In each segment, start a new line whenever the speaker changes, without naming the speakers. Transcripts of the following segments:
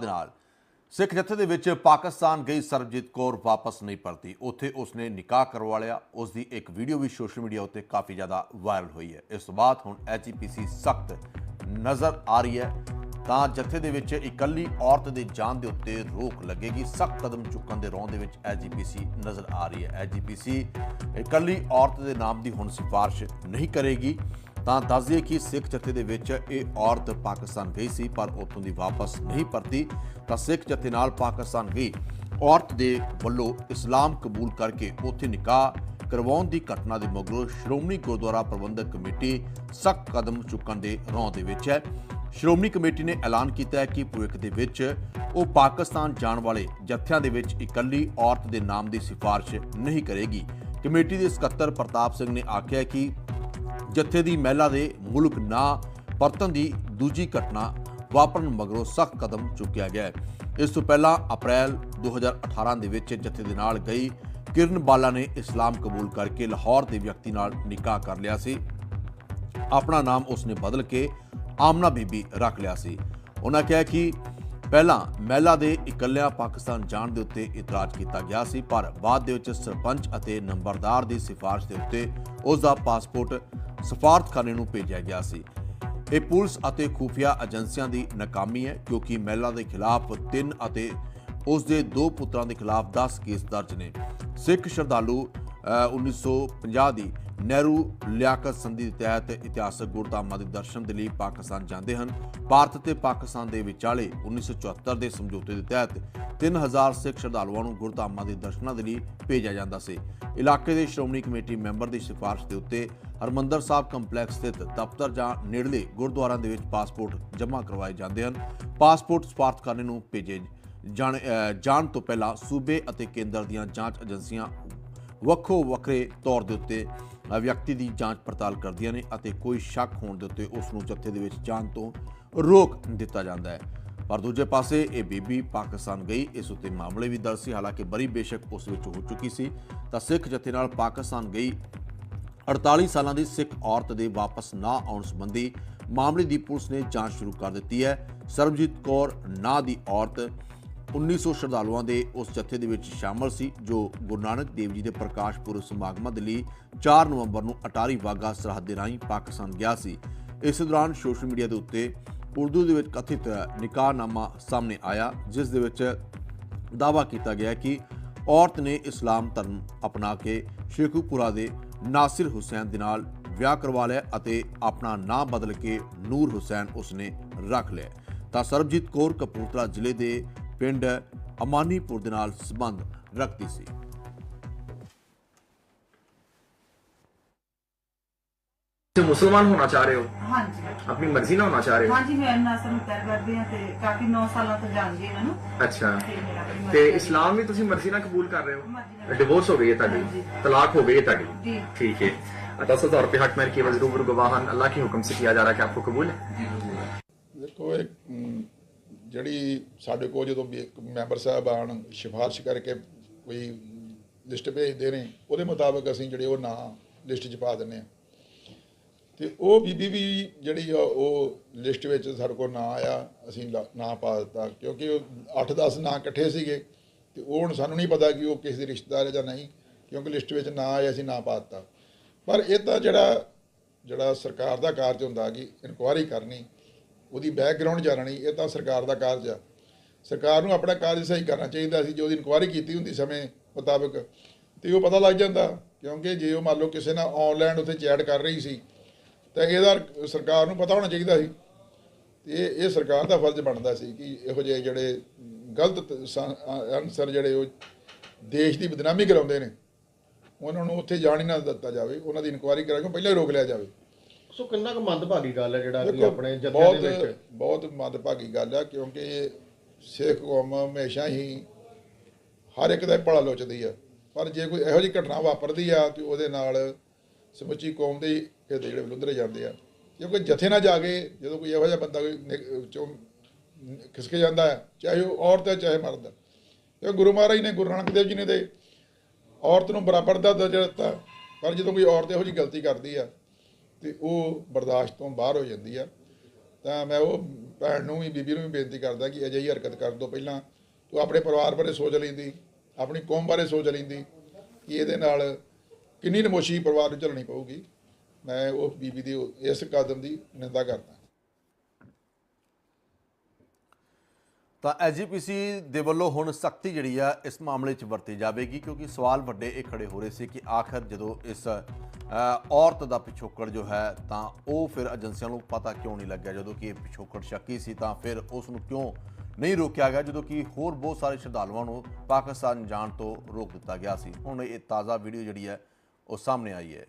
ਦੇ ਨਾਲ। ਸਿੱਖ ਜਥੇ ਦੇ ਵਿੱਚ ਪਾਕਿਸਤਾਨ ਗਈ ਸਰਬਜੀਤ ਕੌਰ ਵਾਪਸ ਨਹੀਂ ਪਰਤੀ। ਉੱਥੇ ਉਸਨੇ ਨਿਕਾਹ ਕਰਵਾ ਲਿਆ। ਉਸ ਦੀ ਇੱਕ ਵੀਡੀਓ ਵੀ ਸੋਸ਼ਲ ਮੀਡੀਆ ਉੱਤੇ ਕਾਫੀ ਜ਼ਿਆਦਾ ਵਾਇਰਲ ਹੋਈ ਹੈ। ਇਸ ਤੋਂ ਬਾਅਦ ਹੁਣ ਐਚਪੀਸੀ ਸਖਤ ਨਜ਼ਰ ਆ ਰਹੀ ਹੈ। ਤਾਂ ਜਥੇ ਦੇ ਵਿੱਚ ਇਕੱਲੀ ਔਰਤ ਦੀ ਜਾਨ ਦੇ ਉੱਤੇ ਰੋਕ ਲੱਗੇਗੀ। ਸਖਤ ਕਦਮ ਚੁੱਕਣ ਦੇ ਰੌਂ ਦੇ ਵਿੱਚ ਐਜੀਪੀਸੀ ਨਜ਼ਰ ਆ ਰਹੀ ਹੈ। ਐਜੀਪੀਸੀ ਇਕੱਲੀ ਔਰਤ ਦੇ ਨਾਮ ਦੀ ਹੁਣ ਸਿਫਾਰਿਸ਼ ਨਹੀਂ ਕਰੇਗੀ। ਤਾਂ ਦੱਸ ਦਈਏ ਕਿ ਸਿੱਖ ਜਥੇ ਦੇ ਵਿੱਚ ਇਹ ਔਰਤ ਪਾਕਿਸਤਾਨ ਗਈ ਸੀ, ਪਰ ਉੱਥੋਂ ਦੀ ਵਾਪਸ ਨਹੀਂ ਪਰਤੀ। ਤਾਂ ਸਿੱਖ ਜਥੇ ਨਾਲ ਪਾਕਿਸਤਾਨ ਗਈ। ਔਰਤ ਦੇ ਵੱਲੋਂ ਇਸਲਾਮ ਕਬੂਲ ਕਰਕੇ ਉੱਥੇ ਨਿਕਾਹ ਕਰਵਾਉਣ ਦੀ ਘਟਨਾ ਦੇ ਮਗਰੋਂ ਸ਼੍ਰੋਮਣੀ ਗੁਰਦੁਆਰਾ ਪ੍ਰਬੰਧਕ ਕਮੇਟੀ ਸਖਤ ਕਦਮ ਚੁੱਕਣ ਦੇ ਰੌਂ ਦੇ ਵਿੱਚ ਹੈ। ਸ਼੍ਰੋਮਣੀ ਕਮੇਟੀ ਨੇ ਐਲਾਨ ਕੀਤਾ ਹੈ ਕਿ ਭਵਿੱਖ ਦੇ ਵਿੱਚ ਉਹ ਪਾਕਿਸਤਾਨ ਜਾਣ ਵਾਲੇ ਜਥਿਆਂ ਦੇ ਵਿੱਚ ਇਕੱਲੀ ਔਰਤ ਦੇ ਨਾਮ ਦੀ ਸਿਫਾਰਿਸ਼ ਨਹੀਂ ਕਰੇਗੀ। ਕਮੇਟੀ ਦੇ ਸਕੱਤਰ ਪ੍ਰਤਾਪ ਸਿੰਘ ਨੇ ਆਖਿਆ ਕਿ ਜਥੇ ਦੀ ਮਹਿਲਾ ਦੇ ਮੁਲਕ ਨਾ ਪਰਤਨ ਦੀ ਦੂਜੀ ਘਟਨਾ ਵਾਪਰਨ ਮਗਰੋਂ ਸਖਤ ਕਦਮ ਚੁੱਕਿਆ ਗਿਆ ਇਸ ਤੋਂ ਪਹਿਲਾਂ ਅਪ੍ਰੈਲ 2018 ਦੇ ਵਿੱਚ ਜਥੇ ਦੇ ਨਾਲ ਗਈ ਕਿਰਨ ਬਾਲਾ ਨੇ ਇਸਲਾਮ ਕਬੂਲ ਕਰਕੇ ਲਾਹੌਰ ਦੇ ਵਿਅਕਤੀ ਨਾਲ ਨਿਕਾਹ ਕਰ ਲਿਆ ਸੀ। ਆਪਣਾ ਨਾਮ ਉਸਨੇ ਬਦਲ ਕੇ ਆਮਨਾ ਬੀਬੀ ਰੱਖ ਲਿਆ ਸੀ। ਉਹਨਾਂ ਕਿਹਾ ਕਿ ਪਹਿਲਾਂ ਮਹਿਲਾ ਦੇ ਇਕੱਲਿਆਂ ਪਾਕਿਸਤਾਨ ਜਾਣ ਦੇ ਉੱਤੇ ਇਤਰਾਜ਼ ਕੀਤਾ ਗਿਆ ਸੀ, ਪਰ ਬਾਅਦ ਦੇ ਵਿੱਚ ਸਰਪੰਚ ਅਤੇ ਨੰਬਰਦਾਰ ਦੀ ਸਿਫਾਰਿਸ਼ ਦੇ ਉੱਤੇ ਉਸ ਦਾ ਪਾਸਪੋਰਟ ਸਫਾਰਤਖਾਨੇ ਨੂੰ ਭੇਜਿਆ ਗਿਆ ਸੀ। ਇਹ ਪੁਲਿਸ ਅਤੇ ਖੂਫੀਆ ਏਜੰਸੀਆਂ ਦੀ ਨਾਕਾਮੀ ਹੈ, ਕਿਉਂਕਿ ਮਹਿਲਾ ਦੇ ਖਿਲਾਫ ਤਿੰਨ ਅਤੇ ਉਸ ਦੇ ਦੋ ਪੁੱਤਰਾਂ ਦੇ ਖਿਲਾਫ 10 ਕੇਸ ਦਰਜ ਨੇ। ਸਿੱਖ ਸ਼ਰਧਾਲੂ 1950 ਦੀ ਨਹਿਰੂ ਲਿਆਕਤ ਸੰਧੀ ਦੇ ਤਹਿਤ ਇਤਿਹਾਸਕ ਗੁਰਧਾਮਾਂ ਦੇ ਦਰਸ਼ਨ ਦੇ ਲਈ ਪਾਕਿਸਤਾਨ ਜਾਂਦੇ ਹਨ। ਭਾਰਤ ਤੇ ਪਾਕਿਸਤਾਨ ਦੇ ਵਿਚਾਲੇ 1974 ਦੇ ਸਮਝੌਤੇ ਦੇ ਤਹਿਤ 3000 ਸਿੱਖ ਸ਼ਰਧਾਲੂਆਂ ਨੂੰ ਗੁਰਧਾਮਾਂ ਦੇ ਦਰਸ਼ਨਾਂ ਦੇ ਲਈ ਭੇਜਿਆ ਜਾਂਦਾ ਸੀ। ਇਲਾਕੇ ਦੇ ਸ਼੍ਰੋਮਣੀ ਕਮੇਟੀ ਮੈਂਬਰ ਦੀ ਸਿਫਾਰਿਸ਼ ਦੇ ਉੱਤੇ ਹਰਮੰਦਰ ਸਾਹਿਬ ਕੰਪਲੈਕਸ ਸਥਿਤ ਦਫ਼ਤਰ ਜਾਂ ਨੇੜਲੇ ਗੁਰਦੁਆਰਾਂ ਦੇ ਵਿੱਚ ਪਾਸਪੋਰਟ ਜਮ੍ਹਾਂ ਕਰਵਾਏ ਜਾਂਦੇ ਹਨ। ਪਾਸਪੋਰਟ ਸਫਾਰਤਖਾਨੇ ਨੂੰ ਭੇਜੇ ਜਾਣ ਜਾਣ ਤੋਂ ਪਹਿਲਾਂ ਸੂਬੇ ਅਤੇ ਕੇਂਦਰ ਦੀਆਂ ਜਾਂਚ ਏਜੰਸੀਆਂ ਵੱਖੋ ਵੱਖਰੇ ਤੌਰ ਦੇ ਉੱਤੇ ਵਿਅਕਤੀ ਦੀ ਜਾਂਚ ਪੜਤਾਲ ਕਰਦੀਆਂ ਨੇ ਅਤੇ ਕੋਈ ਸ਼ੱਕ ਹੋਣ ਦੇ ਉੱਤੇ ਉਸ ਨੂੰ ਜੱਥੇ ਦੇ ਵਿੱਚ ਜਾਣ ਤੋਂ ਰੋਕ ਦਿੱਤਾ ਜਾਂਦਾ ਹੈ। ਪਰ ਦੂਜੇ ਪਾਸੇ, ਇਹ ਬੀਬੀ ਪਾਕਿਸਤਾਨ ਗਈ। ਇਸ ਉੱਤੇ ਮਾਮਲੇ ਵੀ ਦਰਜ ਸੀ। ਹਾਲਾਂਕਿ ਬਰੀ ਬੇਸ਼ੱਕ ਉਸ ਵਿੱਚ ਹੋ ਚੁੱਕੀ ਸੀ। ਤਾਂ ਸਿੱਖ ਜਥੇ ਨਾਲ ਪਾਕਿਸਤਾਨ ਗਈ। 48 ਸਾਲਾਂ ਦੀ ਸਿੱਖ ਔਰਤ ਦੇ ਵਾਪਸ ਨਾ ਆਉਣ ਸੰਬੰਧੀ ਮਾਮਲੇ ਦੀ ਪੁਲਿਸ ਨੇ ਜਾਂਚ ਸ਼ੁਰੂ ਕਰ ਦਿੱਤੀ ਹੈ। ਸਰਬਜੀਤ ਕੌਰ ਨਾਂ ਦੀ ਔਰਤ 1900 ਸ਼ਰਧਾਲੂਆਂ ਦੇ ਉਸ ਜਥੇ ਦੇ ਵਿੱਚ ਸ਼ਾਮਲ ਸੀ, ਜੋ ਗੁਰੂ ਨਾਨਕ ਦੇਵ ਜੀ ਦੇ ਪ੍ਰਕਾਸ਼ ਪੁਰਬ ਸਮਾਗਮਾਂ ਦੇ ਲਈ 4 ਨਵੰਬਰ ਨੂੰ ਅਟਾਰੀ ਵਾਗਾ ਸਰਹੱਦ ਦੇ ਰਾਹੀਂ ਪਾਕਿਸਤਾਨ ਗਿਆ ਸੀ। ਇਸ ਦੌਰਾਨ ਸੋਸ਼ਲ ਮੀਡੀਆ ਦੇ ਉੱਤੇ ਉਰਦੂ ਦੇ ਵਿੱਚ ਕਥਿਤ ਨਿਕਾਹਨਾਮਾ ਸਾਹਮਣੇ ਆਇਆ, ਜਿਸ ਦੇ ਵਿੱਚ ਦਾਅਵਾ ਕੀਤਾ ਗਿਆ ਕਿ ਔਰਤ ਨੇ ਇਸਲਾਮ ਧਰਮ ਅਪਣਾ ਕੇ ਸ਼ੇਖੂਪੁਰਾ ਦੇ ਨਾਸਿਰ ਹੁਸੈਨ ਦੇ ਨਾਲ ਵਿਆਹ ਕਰਵਾ ਲਿਆ ਅਤੇ ਆਪਣਾ ਨਾਂ ਬਦਲ ਕੇ ਨੂਰ ਹੁਸੈਨ ਉਸਨੇ ਰੱਖ ਲਿਆ। ਤਾਂ ਸਰਬਜੀਤ ਕੌਰ ਕਪੂਰਥਲਾ ਜ਼ਿਲ੍ਹੇ ਦੇ ਪਿੰਡ ਅਮਾਨੀਪੁਰ ਦੇ ਨਾਲ ਸੰਬੰਧ ਰੱਖਦੀ ਸੀ
ਤੁਸੀਂ ਮੁਸਲਮਾਨ ਹੋਣਾ ਚਾਹ ਰਹੇ ਹੋ
ਹਾਂਜੀ
ਆਪਣੀ ਮਰਜ਼ੀ ਨਾਲ ਹੋਣਾ ਚਾਹ ਰਹੇ ਹੋ
ਹਾਂਜੀ ਮੈਂ ਨਾਸਰ ਨੂੰ ਪਿਆਰ ਕਰਦੀ ਹਾਂ ਤੇ ਕਾਫੀ 9 ਸਾਲਾਂ ਤੋਂ ਜਾਣਦੀ ਹਾਂ ਇਹਨੂੰ
ਅੱਛਾ
ਤੇ ਮੇਰਾ ਆਪਣੀ ਮਰਜ਼ੀ
ਤੇ
ਨਾਲ-
ਇਸਲਾਮ ਵੀ ਤੁਸੀਂ ਮਰਜ਼ੀ ਨਾਲ ਕਬੂਲ ਕਰ ਰਹੇ
ਮਰਜ਼ੀ
ਹੋ
ਨਾਲ।
ਡਿਵੋਰਸ ਹੋ ਗਈ ਹੈ
ਹਾਂਜੀ।
ਤੁਹਾਡੀ ਤਲਾਕ हो गई है ਤੁਹਾਡੀ
जी।
ठीक है अतः तौर पे हक मेर की वजरूबर गवाहन अल्लाह के हुक्म से किया जा रहा है कि आपको कबूल है
ਦੇਖੋ ਇਹ ਅਮ, ਜਿਹੜੀ ਸਾਡੇ ਕੋਲ ਜਦੋਂ ਵੀ ਇੱਕ ਮੈਂਬਰ ਸਾਹਿਬਾਨ ਸਿਫਾਰਿਸ਼ ਕਰਕੇ ਕੋਈ ਲਿਸਟ ਭੇਜਦੇ ਨੇ, ਉਹਦੇ ਮੁਤਾਬਕ ਅਸੀਂ ਜਿਹੜੇ ਉਹ ਨਾਂ ਲਿਸਟ 'ਚ ਪਾ ਦਿੰਨੇ ਆ ਤੇ ਉਹ ਬੀਬੀ ਵੀ ਜਿਹੜੀ ਆ, ਉਹ ਲਿਸਟ ਵਿੱਚ ਸਾਡੇ ਕੋਲ ਨਾਂ ਆਇਆ, ਅਸੀਂ ਲਾ- ਨਾਂ ਪਾ ਦਿੱਤਾ, ਕਿਉਂਕਿ ਉਹ 8-10 ਨਾਂ ਇਕੱਠੇ ਸੀਗੇ, ਤੇ ਉਹ ਹੁਣ ਸਾਨੂੰ ਨਹੀਂ ਪਤਾ ਕਿ ਉਹ ਕਿਸੇ ਦੇ ਰਿਸ਼ਤੇਦਾਰ ਹੈ ਜਾਂ ਨਹੀਂ, ਕਿਉਂਕਿ ਲਿਸਟ ਵਿੱਚ ਨਾਂ ਆਇਆ ਅਸੀਂ ਨਾਂ ਪਾ ਦਿੱਤਾ। ਪਰ ਇਹ ਤਾਂ ਜਿਹੜਾ ਜਿਹੜਾ ਸਰਕਾਰ ਦਾ ਕਾਰਜ ਹੁੰਦਾ ਕਿ ਇਨਕੁਆਇਰੀ ਕਰਨੀ ਉਹਦੀ ਬੈਕਗ੍ਰਾਉਂਡ ਜਾਣਨੀ ਇਹ ਤਾਂ ਸਰਕਾਰ ਦਾ ਕਾਰਜ ਆ। ਸਰਕਾਰ ਨੂੰ ਆਪਣਾ ਕਾਰਜ ਸਹੀ ਕਰਨਾ ਚਾਹੀਦਾ ਸੀ, ਜੋ ਉਹਦੀ ਇਨਕੁਆਇਰੀ ਕੀਤੀ ਹੁੰਦੀ ਸਮੇਂ ਮੁਤਾਬਕ। ਤੇ ਉਹ ਪਤਾ ਲੱਗ ਜਾਂਦਾ, ਕਿਉਂਕਿ ਜੇ ਉਹ ਮੰਨ ਲਓ ਕਿਸੇ ਨਾਲ ਆਨਲਾਈਨ ਉੱਥੇ ਚੈਟ ਕਰ ਰਹੀ ਸੀ, ਤਾਂ ਇਹਦਾ ਸਰਕਾਰ ਨੂੰ ਪਤਾ ਹੋਣਾ ਚਾਹੀਦਾ ਸੀ। ਤੇ ਇਹ ਸਰਕਾਰ ਦਾ ਫਰਜ਼ ਬਣਦਾ ਸੀ ਕਿ ਇਹੋ ਜਿਹੇ ਜਿਹੜੇ ਗਲਤ ਅਨਸਰ ਜਿਹੜੇ ਉਹ ਦੇਸ਼ ਦੀ ਬਦਨਾਮੀ ਕਰਾਉਂਦੇ ਨੇ, ਉਹਨਾਂ ਨੂੰ ਉੱਥੇ ਜਾਣ ਹੀ ਨਾ ਦਿੱਤਾ ਜਾਵੇ, ਉਹਨਾਂ ਦੀ ਇਨਕੁਆਇਰੀ ਕਰਾ ਕੇ ਪਹਿਲਾਂ ਹੀ ਰੋਕ ਲਿਆ ਜਾਵੇ।
ਸੋ ਕਿੰਨਾ ਕੁ ਮੰਦਭਾਗੀ ਗੱਲ ਹੈ ਜਿਹੜਾ ਕਿ ਆਪਣੇ
ਬਹੁਤ
ਦੇ ਵਿੱਚ।
ਬਹੁਤ ਮੰਦਭਾਗੀ ਗੱਲ ਆ ਕਿਉਂਕਿ ਸਿੱਖ ਕੌਮ ਹਮੇਸ਼ਾ ਹੀ ਹਰ ਇੱਕ ਦਾ ਭਲਾ ਲੋਚਦੀ ਆ। ਪਰ ਜੇ ਕੋਈ ਇਹੋ ਜਿਹੀ ਘਟਨਾ ਵਾਪਰਦੀ ਆ ਤੇ ਉਹਦੇ ਨਾਲ ਸਮੁੱਚੀ ਕੌਮ ਦੇ ਹਿਰਦੇ ਜਿਹੜੇ ਵਿਲੁੰਦਰੇ ਜਾਂਦੇ ਆ। ਕਿਉਂਕਿ ਜਥੇ ਨਾ ਜਾ ਕੇ ਜਦੋਂ ਕੋਈ ਇਹੋ ਜਿਹਾ ਬੰਦਾ ਕੋਈ ਚੋਂ ਖਿਸਕ ਜਾਂਦਾ ਹੈ ਚਾਹੇ ਉਹ ਔਰਤ ਹੈ ਚਾਹੇ ਮਰਦ ਹੈ। ਇਹ ਗੁਰੂ ਮਹਾਰਾਜ ਨੇ ਗੁਰੂ ਨਾਨਕ ਦੇਵ ਜੀ ਨੇ ਤੇ ਔਰਤ ਨੂੰ ਬਰਾਬਰ ਦਾ ਦਰਜਾ ਦਿੱਤਾ। ਪਰ ਜਦੋਂ ਕੋਈ ਔਰਤ ਇਹੋ ਜਿਹੀ ਗਲਤੀ ਕਰਦੀ ਆ ਤੇ ਉਹ ਬਰਦਾਸ਼ਤ ਤੋਂ ਬਾਹਰ ਹੋ ਜਾਂਦੀ ਆ। ਤਾਂ ਮੈਂ ਉਹ ਭੈਣ ਨੂੰ ਵੀ, ਬੀਬੀ ਨੂੰ ਵੀ ਬੇਨਤੀ ਕਰਦਾ ਕਿ ਅਜਿਹੀ ਹਰਕਤ ਕਰਨ ਤੋਂ ਪਹਿਲਾਂ। ਤੂੰ ਆਪਣੇ ਪਰਿਵਾਰ ਬਾਰੇ ਸੋਚ ਲੈਂਦੀ, ਆਪਣੀ ਕੌਮ ਬਾਰੇ ਸੋਚ ਲੈਂਦੀ ਕਿ ਇਹਦੇ ਨਾਲ ਕਿੰਨੀ ਨਮੋਸ਼ੀ ਪਰਿਵਾਰ ਨੂੰ ਝੱਲਣੀ ਪਊਗੀ। ਮੈਂ ਉਹ ਬੀਬੀ ਦੀ ਇਸ ਕਦਮ ਦੀ ਨਿੰਦਾ ਕਰਦਾ।
ਤਾਂ ਐਜੀਪੀਸੀ ਦੇ ਵੱਲੋਂ ਹੁਣ ਸਖਤੀ ਜਿਹੜੀ ਆ, ਇਸ ਮਾਮਲੇ 'ਚ ਵਰਤੀ ਜਾਵੇਗੀ ਕਿਉਂਕਿ ਸਵਾਲ ਵੱਡੇ ਇਹ ਖੜੇ ਹੋ ਰਹੇ ਸੀ ਕਿ ਆਖਰ ਜਦੋਂ ਇਸ ਔਰਤ ਦਾ ਪਿਛੋਕੜ ਜੋ ਹੈ, ਤਾਂ ਉਹ ਫਿਰ ਏਜੰਸੀਆਂ ਨੂੰ ਪਤਾ ਕਿਉਂ ਨਹੀਂ ਲੱਗਿਆ? ਜਦੋਂ ਕਿ ਇਹ ਪਿਛੋਕੜ ਸ਼ੱਕੀ ਸੀ, ਤਾਂ ਫਿਰ ਉਸ ਨੂੰ ਕਿਉਂ ਨਹੀਂ ਰੋਕਿਆ ਗਿਆ? ਜਦੋਂ ਕਿ ਹੋਰ ਬਹੁਤ ਸਾਰੇ ਸ਼ਰਧਾਲੂਆਂ ਨੂੰ ਪਾਕਿਸਤਾਨ ਜਾਣ ਤੋਂ ਰੋਕ ਦਿੱਤਾ ਗਿਆ ਸੀ। ਹੁਣ ਇਹ ਤਾਜ਼ਾ ਵੀਡੀਓ ਜਿਹੜੀ ਹੈ, ਉਹ ਸਾਹਮਣੇ ਆਈ ਹੈ।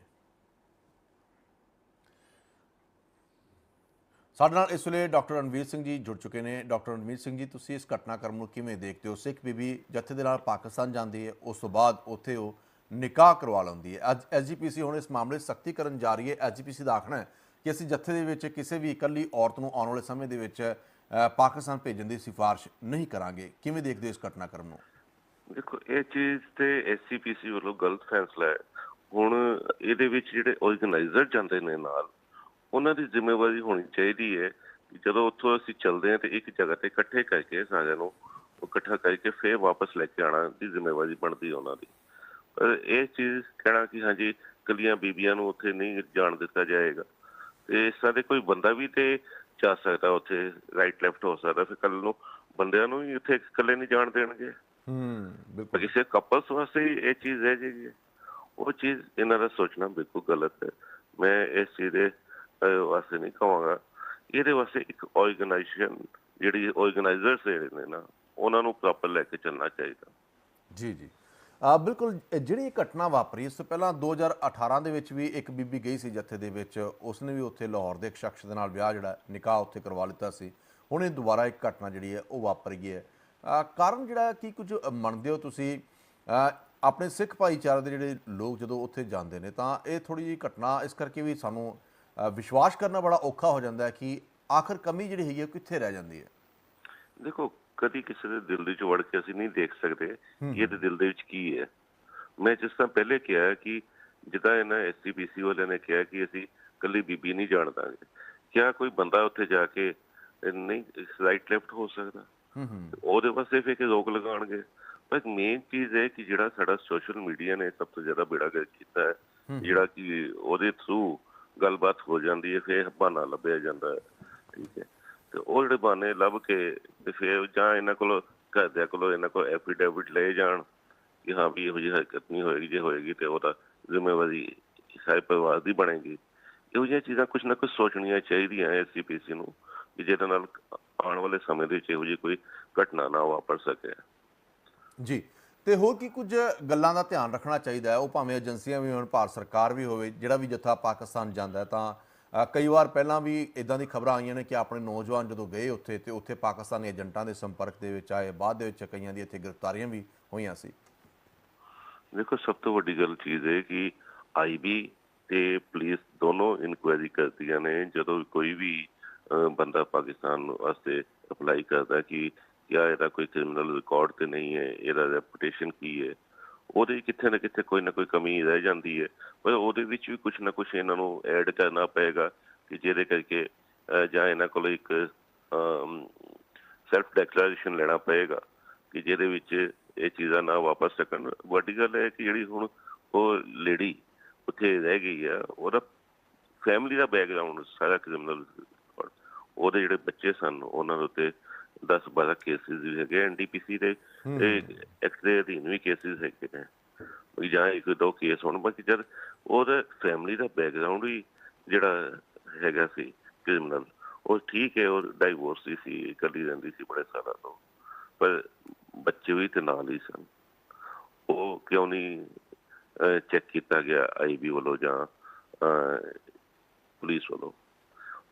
ਸਾਡੇ ਨਾਲ ਇਸ ਵੇਲੇ ਡਾਕਟਰ ਰਣਵੀਰ ਸਿੰਘ ਜੀ ਜੁੜ ਚੁੱਕੇ ਨੇ। ਡਾਕਟਰ ਰਣਵੀਰ ਸਿੰਘ ਜੀ, ਤੁਸੀਂ ਇਸ ਘਟਨਾਕ੍ਰਮ ਨੂੰ ਕਿਵੇਂ ਦੇਖਦੇ ਹੋ? ਸਿੱਖ ਬੀਬੀ ਜੱਥੇ ਦੇ ਨਾਲ ਪਾਕਿਸਤਾਨ ਜਾਂਦੀ ਹੈ, ਉਸ ਤੋਂ ਬਾਅਦ ਉੱਥੇ ਉਹ ਨਿਕਾਹ ਕਰਵਾ ਲੈਂਦੀ ਹੈ। ਅੱਜ ਐਸਜੀਪੀਸੀ ਹੁਣ ਇਸ ਮਾਮਲੇ ਸਖਤੀ ਕਰਨ ਜਾ ਰਹੀ ਹੈ ਐਸਜੀਪੀਸੀ ਦਾ ਆਖਣਾ ਹੈ ਕਿ ਅਸੀਂ ਜੱਥੇ ਦੇ ਵਿੱਚ ਕਿਸੇ ਵੀ ਇਕੱਲੀ ਔਰਤ ਨੂੰ ਆਉਣ ਵਾਲੇ ਸਮੇਂ ਦੇ ਵਿੱਚ ਪਾਕਿਸਤਾਨ ਭੇਜਣ ਦੀ ਸਿਫਾਰਿਸ਼ ਨਹੀਂ ਕਰਾਂਗੇ। ਕਿਵੇਂ ਦੇਖਦੇ ਹੋ ਇਸ ਘਟਨਾਕ੍ਰਮ ਨੂੰ?
ਦੇਖੋ, ਇਹ ਚੀਜ਼ ਤੇ ਐਸਸੀਪੀਸੀ ਵੱਲੋਂ ਗਲਤ ਫੈਸਲਾ ਹੈ। ਹੁਣ ਇਹਦੇ ਵਿੱਚ ਜਿਹੜੇ ਆਰਗੇਨਾਈਜ਼ਰ ਜਾਂਦੇ ਨੇ ਨਾਲ ਉਹਨਾਂ ਦੀ ਜ਼ਿੰਮੇਵਾਰੀ ਹੋਣੀ ਚਾਹੀਦੀ ਹੈ ਕਿ ਜਦੋਂ ਉੱਥੋਂ ਅਸੀਂ ਚੱਲਦੇ ਹਾਂ ਤੇ ਇੱਕ ਜਗ੍ਹਾ ਤੇ ਇਕੱਠੇ ਕਰਕੇ ਸਾਰਿਆਂ ਨੂੰ ਇਕੱਠਾ ਕਰਕੇ ਫੇਰ ਵਾਪਸ ਲੈ ਕੇ ਆਉਣਾ ਦੀ ਜ਼ਿੰਮੇਵਾਰੀ ਬਣਦੀ ਹੈ ਉਹਨਾਂ ਦੀ। ਪਰ ਇਹ ਚੀਜ਼ ਕਹਿਣਾ ਕਿ ਹਾਂਜੀ ਕੱਲੀਆਂ ਬੀਬੀਆਂ ਨੂੰ ਉੱਥੇ ਨਹੀਂ ਜਾਣ ਦਿੱਤਾ ਜਾਏਗਾ। ਤੇ ਇਸ ਤਰ੍ਹਾਂ ਦੇ ਕੋਈ ਬੰਦਾ ਵੀ ਤੇ ਜਾ ਸਕਦਾ ਉੱਥੇ ਰਾਈਟ ਲੈਫਟ ਹੋ ਸਕਦਾ ਫਿਰ ਕੱਲ ਨੂੰ ਬੰਦਿਆਂ ਨੂੰ ਵੀ ਉੱਥੇ ਇਕੱਲੇ ਨਹੀਂ ਜਾਣ ਦੇਣਗੇ।
ਹੂੰ ਬਿਲਕੁਲ।
ਕਿਸੇ ਕਪਲਸ ਵਾਸਤੇ ਹੀ ਇਹ ਚੀਜ਼ ਹੈ ਜੀ ਉਹ ਚੀਜ਼ ਇਹਨਾਂ ਦਾ ਸੋਚਣਾ ਬਿਲਕੁਲ ਗਲਤ ਹੈ। ਮੈਂ ਇਸ ਚੀਜ਼ ਦੇ ਵਾਸਤੇ ਨਹੀਂ ਕਹਾਂਗਾ। ਇਹਦੇ ਵਾਸਤੇ ਇੱਕ ਆਰਗੇਨਾਈਜੇਸ਼ਨ ਜਿਹੜੀ ਆਰਗੇਨਾਈਜ਼ਰਸ ਜਿਹੜੇ ਨੇ ਨਾ, ਉਹਨਾਂ ਨੂੰ ਪ੍ਰੋਪਰ ਲੈ ਕੇ ਚੱਲਣਾ ਚਾਹੀਦਾ।
ਜੀ ਜੀ। ਆ ਬਿਲਕੁਲ ਜਿਹੜੀ ਇਹ ਘਟਨਾ ਵਾਪਰੀ, ਇਸ ਤੋਂ ਪਹਿਲਾਂ 2018 ਦੇ ਵਿੱਚ ਵੀ ਇੱਕ ਬੀਬੀ ਗਈ ਸੀ ਜੱਥੇ ਦੇ ਵਿੱਚ। ਉਸਨੇ ਵੀ ਉੱਥੇ ਲਾਹੌਰ ਦੇ ਇੱਕ ਸ਼ਖਸ ਦੇ ਨਾਲ ਵਿਆਹ ਜਿਹੜਾ, ਨਿਕਾਹ ਉੱਥੇ ਕਰਵਾ ਲਿੱਤਾ ਸੀ। ਹੁਣ ਇਹ ਦੁਬਾਰਾ ਇੱਕ ਘਟਨਾ ਜਿਹੜੀ ਹੈ, ਉਹ ਵਾਪਰ ਗਈ ਹੈ ਕਾਰਨ ਜਿਹੜਾ ਕੀ ਕੁਝ ਮੰਨਦੇ ਹੋ ਤੁਸੀਂ? ਆਪਣੇ ਸਿੱਖ ਭਾਈਚਾਰੇ ਦੇ ਜਿਹੜੇ ਲੋਕ ਜਦੋਂ ਉੱਥੇ ਜਾਂਦੇ ਨੇ, ਤਾਂ ਇਹ ਥੋੜੀ ਜਿਹੀ ਘਟਨਾ ਇਸ ਕਰਕੇ ਵੀ ਸਾਨੂੰ ਵਿਸ਼ਵਾਸ ਕਰਨਾ ਬੜਾ ਔਖਾ ਹੋ ਜਾਂਦਾ ਹੈ ਕਿ ਆਖਰ ਕਮੀ ਜਿਹੜੀ ਹੈਗੀ ਕਿੱਥੇ ਰਹਿ ਜਾਂਦੀ ਹੈ?
ਦੇਖੋ ਕਦੀ ਕਿਸੇ ਦੇ ਦਿਲ ਦੇ ਵਿੱਚ ਵੜ ਕੇ ਅਸੀਂ ਨਹੀਂ ਦੇਖ ਸਕਦੇ ਕਿ ਇਹਦੇ ਦਿਲ ਦੇ ਵਿੱਚ ਕੀ ਹੈ। ਮੈਂ ਜਿਸ ਤਰ੍ਹਾਂ ਪਹਿਲੇ ਕਿਹਾ ਕਿ ਜਿੱਦਾਂ ਇਹਨਾਂ ਐਸਸੀਬੀਸੀ ਵਾਲਿਆਂ ਨੇ ਕਿਹਾ ਕਿ ਅਸੀਂ ਕੱਲੀ ਬੀਬੀ ਨਹੀਂ ਜਾਣ ਦਾਂਗੇ। ਕਿਆ ਕੋਈ ਬੰਦਾ ਉੱਥੇ ਜਾ ਕੇ ਨਹੀਂ ਰਾਈਟ ਲੈਫਟ ਹੋ ਸਕਦਾ? ਉਹਦੇ ਵਾਸਤੇ ਫਿਰ ਕਿ ਰੋਕ ਲਗਾਉਣਗੇ? ਪਰ ਮੇਨ ਚੀਜ਼ ਹੈ ਕਿ ਜਿਹੜਾ ਸਾਡਾ ਸੋਸ਼ਲ ਮੀਡੀਆ ਨੇ ਸਭ ਤੋਂ ਜ਼ਿਆਦਾ ਬੇੜਾ ਗਰਕ ਕੀਤਾ ਹੈ ਜਿਹੜਾ ਕਿ ਉਹਦੇ ਥਰੂ ਗੱਲਬਾਤ ਹੋ ਜਾਂਦੀ ਹੈ, ਫਿਰ ਬਹਾਨਾ ਲੱਭਿਆ ਜਾਂਦਾ ਹੈ, ਠੀਕ ਹੈ। ਤੇ ਉਹ ਜਿਹੜੇ ਬਹਾਨੇ ਲੱਭ ਕੇ ਤੇ ਫਿਰ ਜਾਂ ਇਹਨਾਂ ਕੋਲ, ਘਰਦਿਆਂ ਕੋਲੋਂ ਇਹਨਾਂ ਕੋਲ ਐਫੀਡੇਵਿਟ ਲਏ ਜਾਣ ਕਿ ਹਾਂ ਵੀ ਇਹੋ ਜਿਹੀ ਹਰਕਤ ਨਹੀਂ ਹੋਏਗੀ, ਜੇ ਹੋਏਗੀ ਤੇ ਉਹਦਾ ਜ਼ਿੰਮੇਵਾਰੀ ਸਾਰੇ ਪਰਿਵਾਰ ਦੀ ਬਣੇਗੀ। ਇਹੋ ਜਿਹੀਆਂ ਚੀਜ਼ਾਂ ਕੁਝ ਨਾ ਕੁਝ ਸੋਚਣੀਆਂ ਚਾਹੀਦੀਆਂ ਐਸਸੀਪੀਸੀ ਨੂੰ ਕਿ ਜਿਹਦੇ ਨਾਲ ਆਉਣ ਵਾਲੇ ਸਮੇਂ ਦੇ ਵਿੱਚ ਇਹੋ ਜਿਹੀ ਕੋਈ ਘਟਨਾ ਨਾ ਵਾਪਰ ਸਕੇ।
ਜੀ। ਤੇ ਹੋਰ ਕੀ ਕੁਝ ਗੱਲਾਂ ਦਾ ਧਿਆਨ ਰੱਖਣਾ ਚਾਹੀਦਾ ਹੈ? ਉਹ ਭਾਵੇਂ ਏਜੰਸੀਆਂ ਵੀ ਹੋਣ, ਭਾਰਤ ਸਰਕਾਰ ਵੀ ਹੋਵੇ, ਜਿਹੜਾ ਵੀ ਜੱਥਾ ਪਾਕਿਸਤਾਨ ਜਾਂਦਾ ਹੈ, ਤਾਂ ਕਈ ਵਾਰ ਪਹਿਲਾਂ ਵੀ ਇਦਾਂ ਦੀ ਖਬਰਾਂ ਆਈਆਂ ਨੇ ਕਿ ਆਪਣੇ ਨੌਜਵਾਨ ਜਦੋਂ ਗਏ ਉੱਥੇ, ਤੇ ਉੱਥੇ ਪਾਕਿਸਤਾਨੀ ਏਜੰਟਾਂ ਦੇ ਸੰਪਰਕ ਦੇ ਵਿੱਚ ਆਏ, ਬਾਅਦ ਦੇ ਵਿੱਚ ਕਈਆਂ ਦੀ ਇੱਥੇ ਗ੍ਰਿਫਤਾਰੀਆਂ ਵੀ ਹੋਈਆਂ ਸੀ।
ਦੇਖੋ, ਸਭ ਤੋਂ ਵੱਡੀ ਗੱਲ ਚੀਜ਼ ਹੈ ਕਿ ਆਈਬੀ ਤੇ ਪੁਲਿਸ ਦੋਨੋਂ ਇਨਕੁਆਇਰੀ ਕਰਦੀਆਂ ਨੇ। ਜਦੋਂ ਕੋਈ ਵੀ ਬੰਦਾ ਪਾਕਿਸਤਾਨ ਵਾਸਤੇ ਅਪਲਾਈ ਕਰਦਾ ਕਿ ਕਿਆ ਇਹਦਾ ਕੋਈ ਕ੍ਰਿਮੀਨਲ ਰਿਕਾਰਡ ਤੇ ਨਹੀਂ ਹੈ, ਇਹਦਾ ਰੈਪੂਟੇਸ਼ਨ ਕੀ ਹੈ? ਉਹਦੇ ਕਿੱਥੇ ਨਾ ਕਿੱਥੇ ਕੋਈ ਨਾ ਕੋਈ ਕਮੀ ਰਹਿ ਜਾਂਦੀ ਹੈ। ਪਰ ਉਹਦੇ ਵਿੱਚ ਵੀ ਕੁਝ ਨਾ ਕੁਝ ਇਹਨਾਂ ਨੂੰ ਐਡ ਕਰਨਾ ਪਏਗਾ ਕਿ ਜਿਹਦੇ ਕਰਕੇ ਜਾਂ ਇਹਨਾਂ ਕੋਲ ਇੱਕ ਸੈਲਫ ਡੈਕਲੇਰੇਸ਼ਨ ਲੈਣਾ ਪਏਗਾ ਕਿ ਜਿਹਦੇ ਵਿੱਚ ਇਹ ਚੀਜ਼ਾਂ ਨਾ ਵਾਪਸ ਸਕਣ ਵੱਡੀ ਗੱਲ ਹੈ ਕਿ ਜਿਹੜੀ ਹੁਣ ਉਹ ਲੇਡੀ ਉੱਥੇ ਰਹਿ ਗਈ ਆ, ਉਹਦਾ ਫੈਮਿਲੀ ਦਾ ਬੈਕਗ੍ਰਾਉਂਡ ਸਾਰਾ ਕ੍ਰਿਮੀਨਲ ਉਹਦੇ ਜਿਹੜੇ ਬੱਚੇ ਸਨ, ਉਹਨਾਂ ਦੇ ਉੱਤੇ 10 12 ਕੇਸਿਸ ਵੀ ਹੈਗੇ ਐਨਡੀਪੀਸੀ ਦੇ ਐਕਟ ਦੇ ਅਧੀਨ ਵੀ ਕੇਸਿਸ ਹੈਗੇ ਨੇ। ਵੀ ਜਾਂ ਇੱਕ ਦੋ ਕੇਸ ਹੋਣ ਬਾਕੀ ਜਦ ਉਹਦਾ ਫੈਮਿਲੀ ਦਾ ਬੈਕਗ੍ਰਾਉਂਡ ਵੀ ਜਿਹੜਾ ਹੈਗਾ ਸੀ ਕ੍ਰਿਮੀਨਲ ਉਹ ਠੀਕ ਹੈ ਉਹ ਡਾਈਵੋਰਸ ਸੀ ਇਕੱਲੀ ਰਹਿੰਦੀ ਸੀ ਬੜੇ ਸਾਲਾਂ ਤੋਂ। ਪਰ ਬੱਚੇ ਵੀ ਤੇ ਨਾਲ ਹੀ ਸਨ। ਉਹ ਕਿਉਂ ਨਹੀਂ ਚੈੱਕ ਕੀਤਾ ਗਿਆ ਆਈਬੀ ਵੱਲੋਂ ਜਾਂ ਪੁਲਿਸ ਵੱਲੋਂ?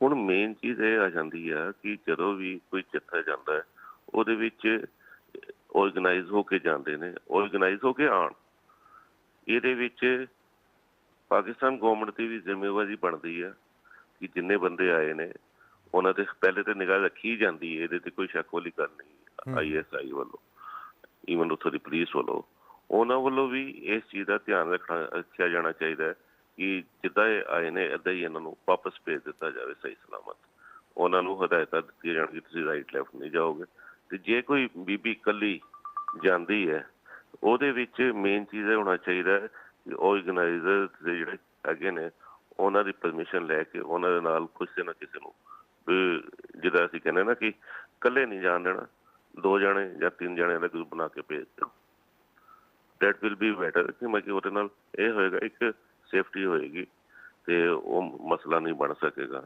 ਹੁਣ ਮੇਨ ਚੀਜ਼ ਇਹ ਆ ਜਾਂਦੀ ਆ ਕਿ ਜਦੋਂ ਵੀ ਕੋਈ ਜੱਥਾ ਜਾਂਦਾ ਉਹਦੇ ਵਿੱਚ ਆਰਗੇਨਾਈਜ਼ ਹੋ ਕੇ ਜਾਂਦੇ ਨੇ ਆਰਗੇਨਾਈਜ਼ ਹੋ ਕੇ ਆਣ ਇਹਦੇ ਵਿੱਚ ਪਾਕਿਸਤਾਨ ਗਵਰਨਮੈਂਟ ਦੀ ਵੀ ਜ਼ਿੰਮੇਵਾਰੀ ਬਣਦੀ ਆ ਕਿ ਜਿੰਨੇ ਬੰਦੇ ਆਏ ਨੇ ਉਹਨਾਂ ਤੇ ਪਹਿਲੇ ਤੇ ਨਿਗਾਹ ਰੱਖੀ ਜਾਂਦੀ ਹੈ ਇਹਦੇ ਤੇ ਕੋਈ ਸ਼ੱਕ ਵਾਲੀ ਗੱਲ ਨਹੀਂ ਆਈਐਸਆਈ ਵੱਲੋਂ ਈਵਨ ਉੱਥੋਂ ਦੀ ਪੁਲਿਸ ਵੱਲੋਂ। ਉਹਨਾਂ ਵੱਲੋਂ ਵੀ ਇਸ ਚੀਜ਼ ਦਾ ਧਿਆਨ ਰੱਖਣਾ ਰੱਖਿਆ ਜਾਣਾ ਚਾਹੀਦਾ ਹੈ। ਕਿ ਜਿੱਦਾਂ ਇਹ ਆਏ ਨੇ, ਏਦਾਂ ਹੀ ਇਹਨਾਂ ਨੂੰ ਵਾਪਸ ਭੇਜ ਦਿੱਤਾ ਜਾਵੇ ਸਹੀ ਸਲਾਮਤ। ਉਹਨਾਂ ਨੂੰ ਹਦਾਇਤਾਂ ਦਿੱਤੀਆਂ ਜਾਣਗੀਆਂ, ਤੁਸੀਂ ਰਾਈਟ ਲੈਫਟ ਨਹੀਂ ਜਾਓਗੇ। ਤੇ ਜੇ ਕੋਈ ਬੀਬੀ ਇਕੱਲੀ ਜਾਂਦੀ ਹੈ, ਉਹਦੇ ਵਿੱਚ ਮੇਨ ਚੀਜ਼ ਇਹ ਹੋਣਾ ਚਾਹੀਦਾ ਕਿ ਆਰਗੇਨਾਈਜ਼ਰ ਦੇ ਜਿਹੜੇ ਹੈਗੇ ਨੇ, ਉਹਨਾਂ ਦੀ ਪਰਮਿਸ਼ਨ ਲੈ ਕੇ ਉਹਨਾਂ ਦੇ ਨਾਲ ਕਿਸੇ ਨਾ ਕਿਸੇ ਨੂੰ, ਵੀ ਜਿਹਦਾ ਅਸੀਂ ਕਹਿੰਦੇ ਨਾ ਕਿ ਇਕੱਲੇ ਨਹੀਂ ਜਾਣ ਦੇਣਾ, ਦੋ ਜਣੇ ਜਾਂ ਤਿੰਨ ਜਣੇ ਦਾ ਗਰੁੱਪ ਬਣਾ ਕੇ ਭੇਜ ਦਿਓ। ਦੈਟ ਵਿਲ ਬੀ ਬੈਟਰ ਕਿ ਮੈਂ ਕਿ ਉਹਦੇ ਨਾਲ ਇਹ ਹੋਏਗਾ, ਇੱਕ ਸੇਫਟੀ ਹੋਏਗੀ ਤੇ ਉਹ ਮਸਲਾ ਨਹੀਂ ਬਣ ਸਕੇਗਾ।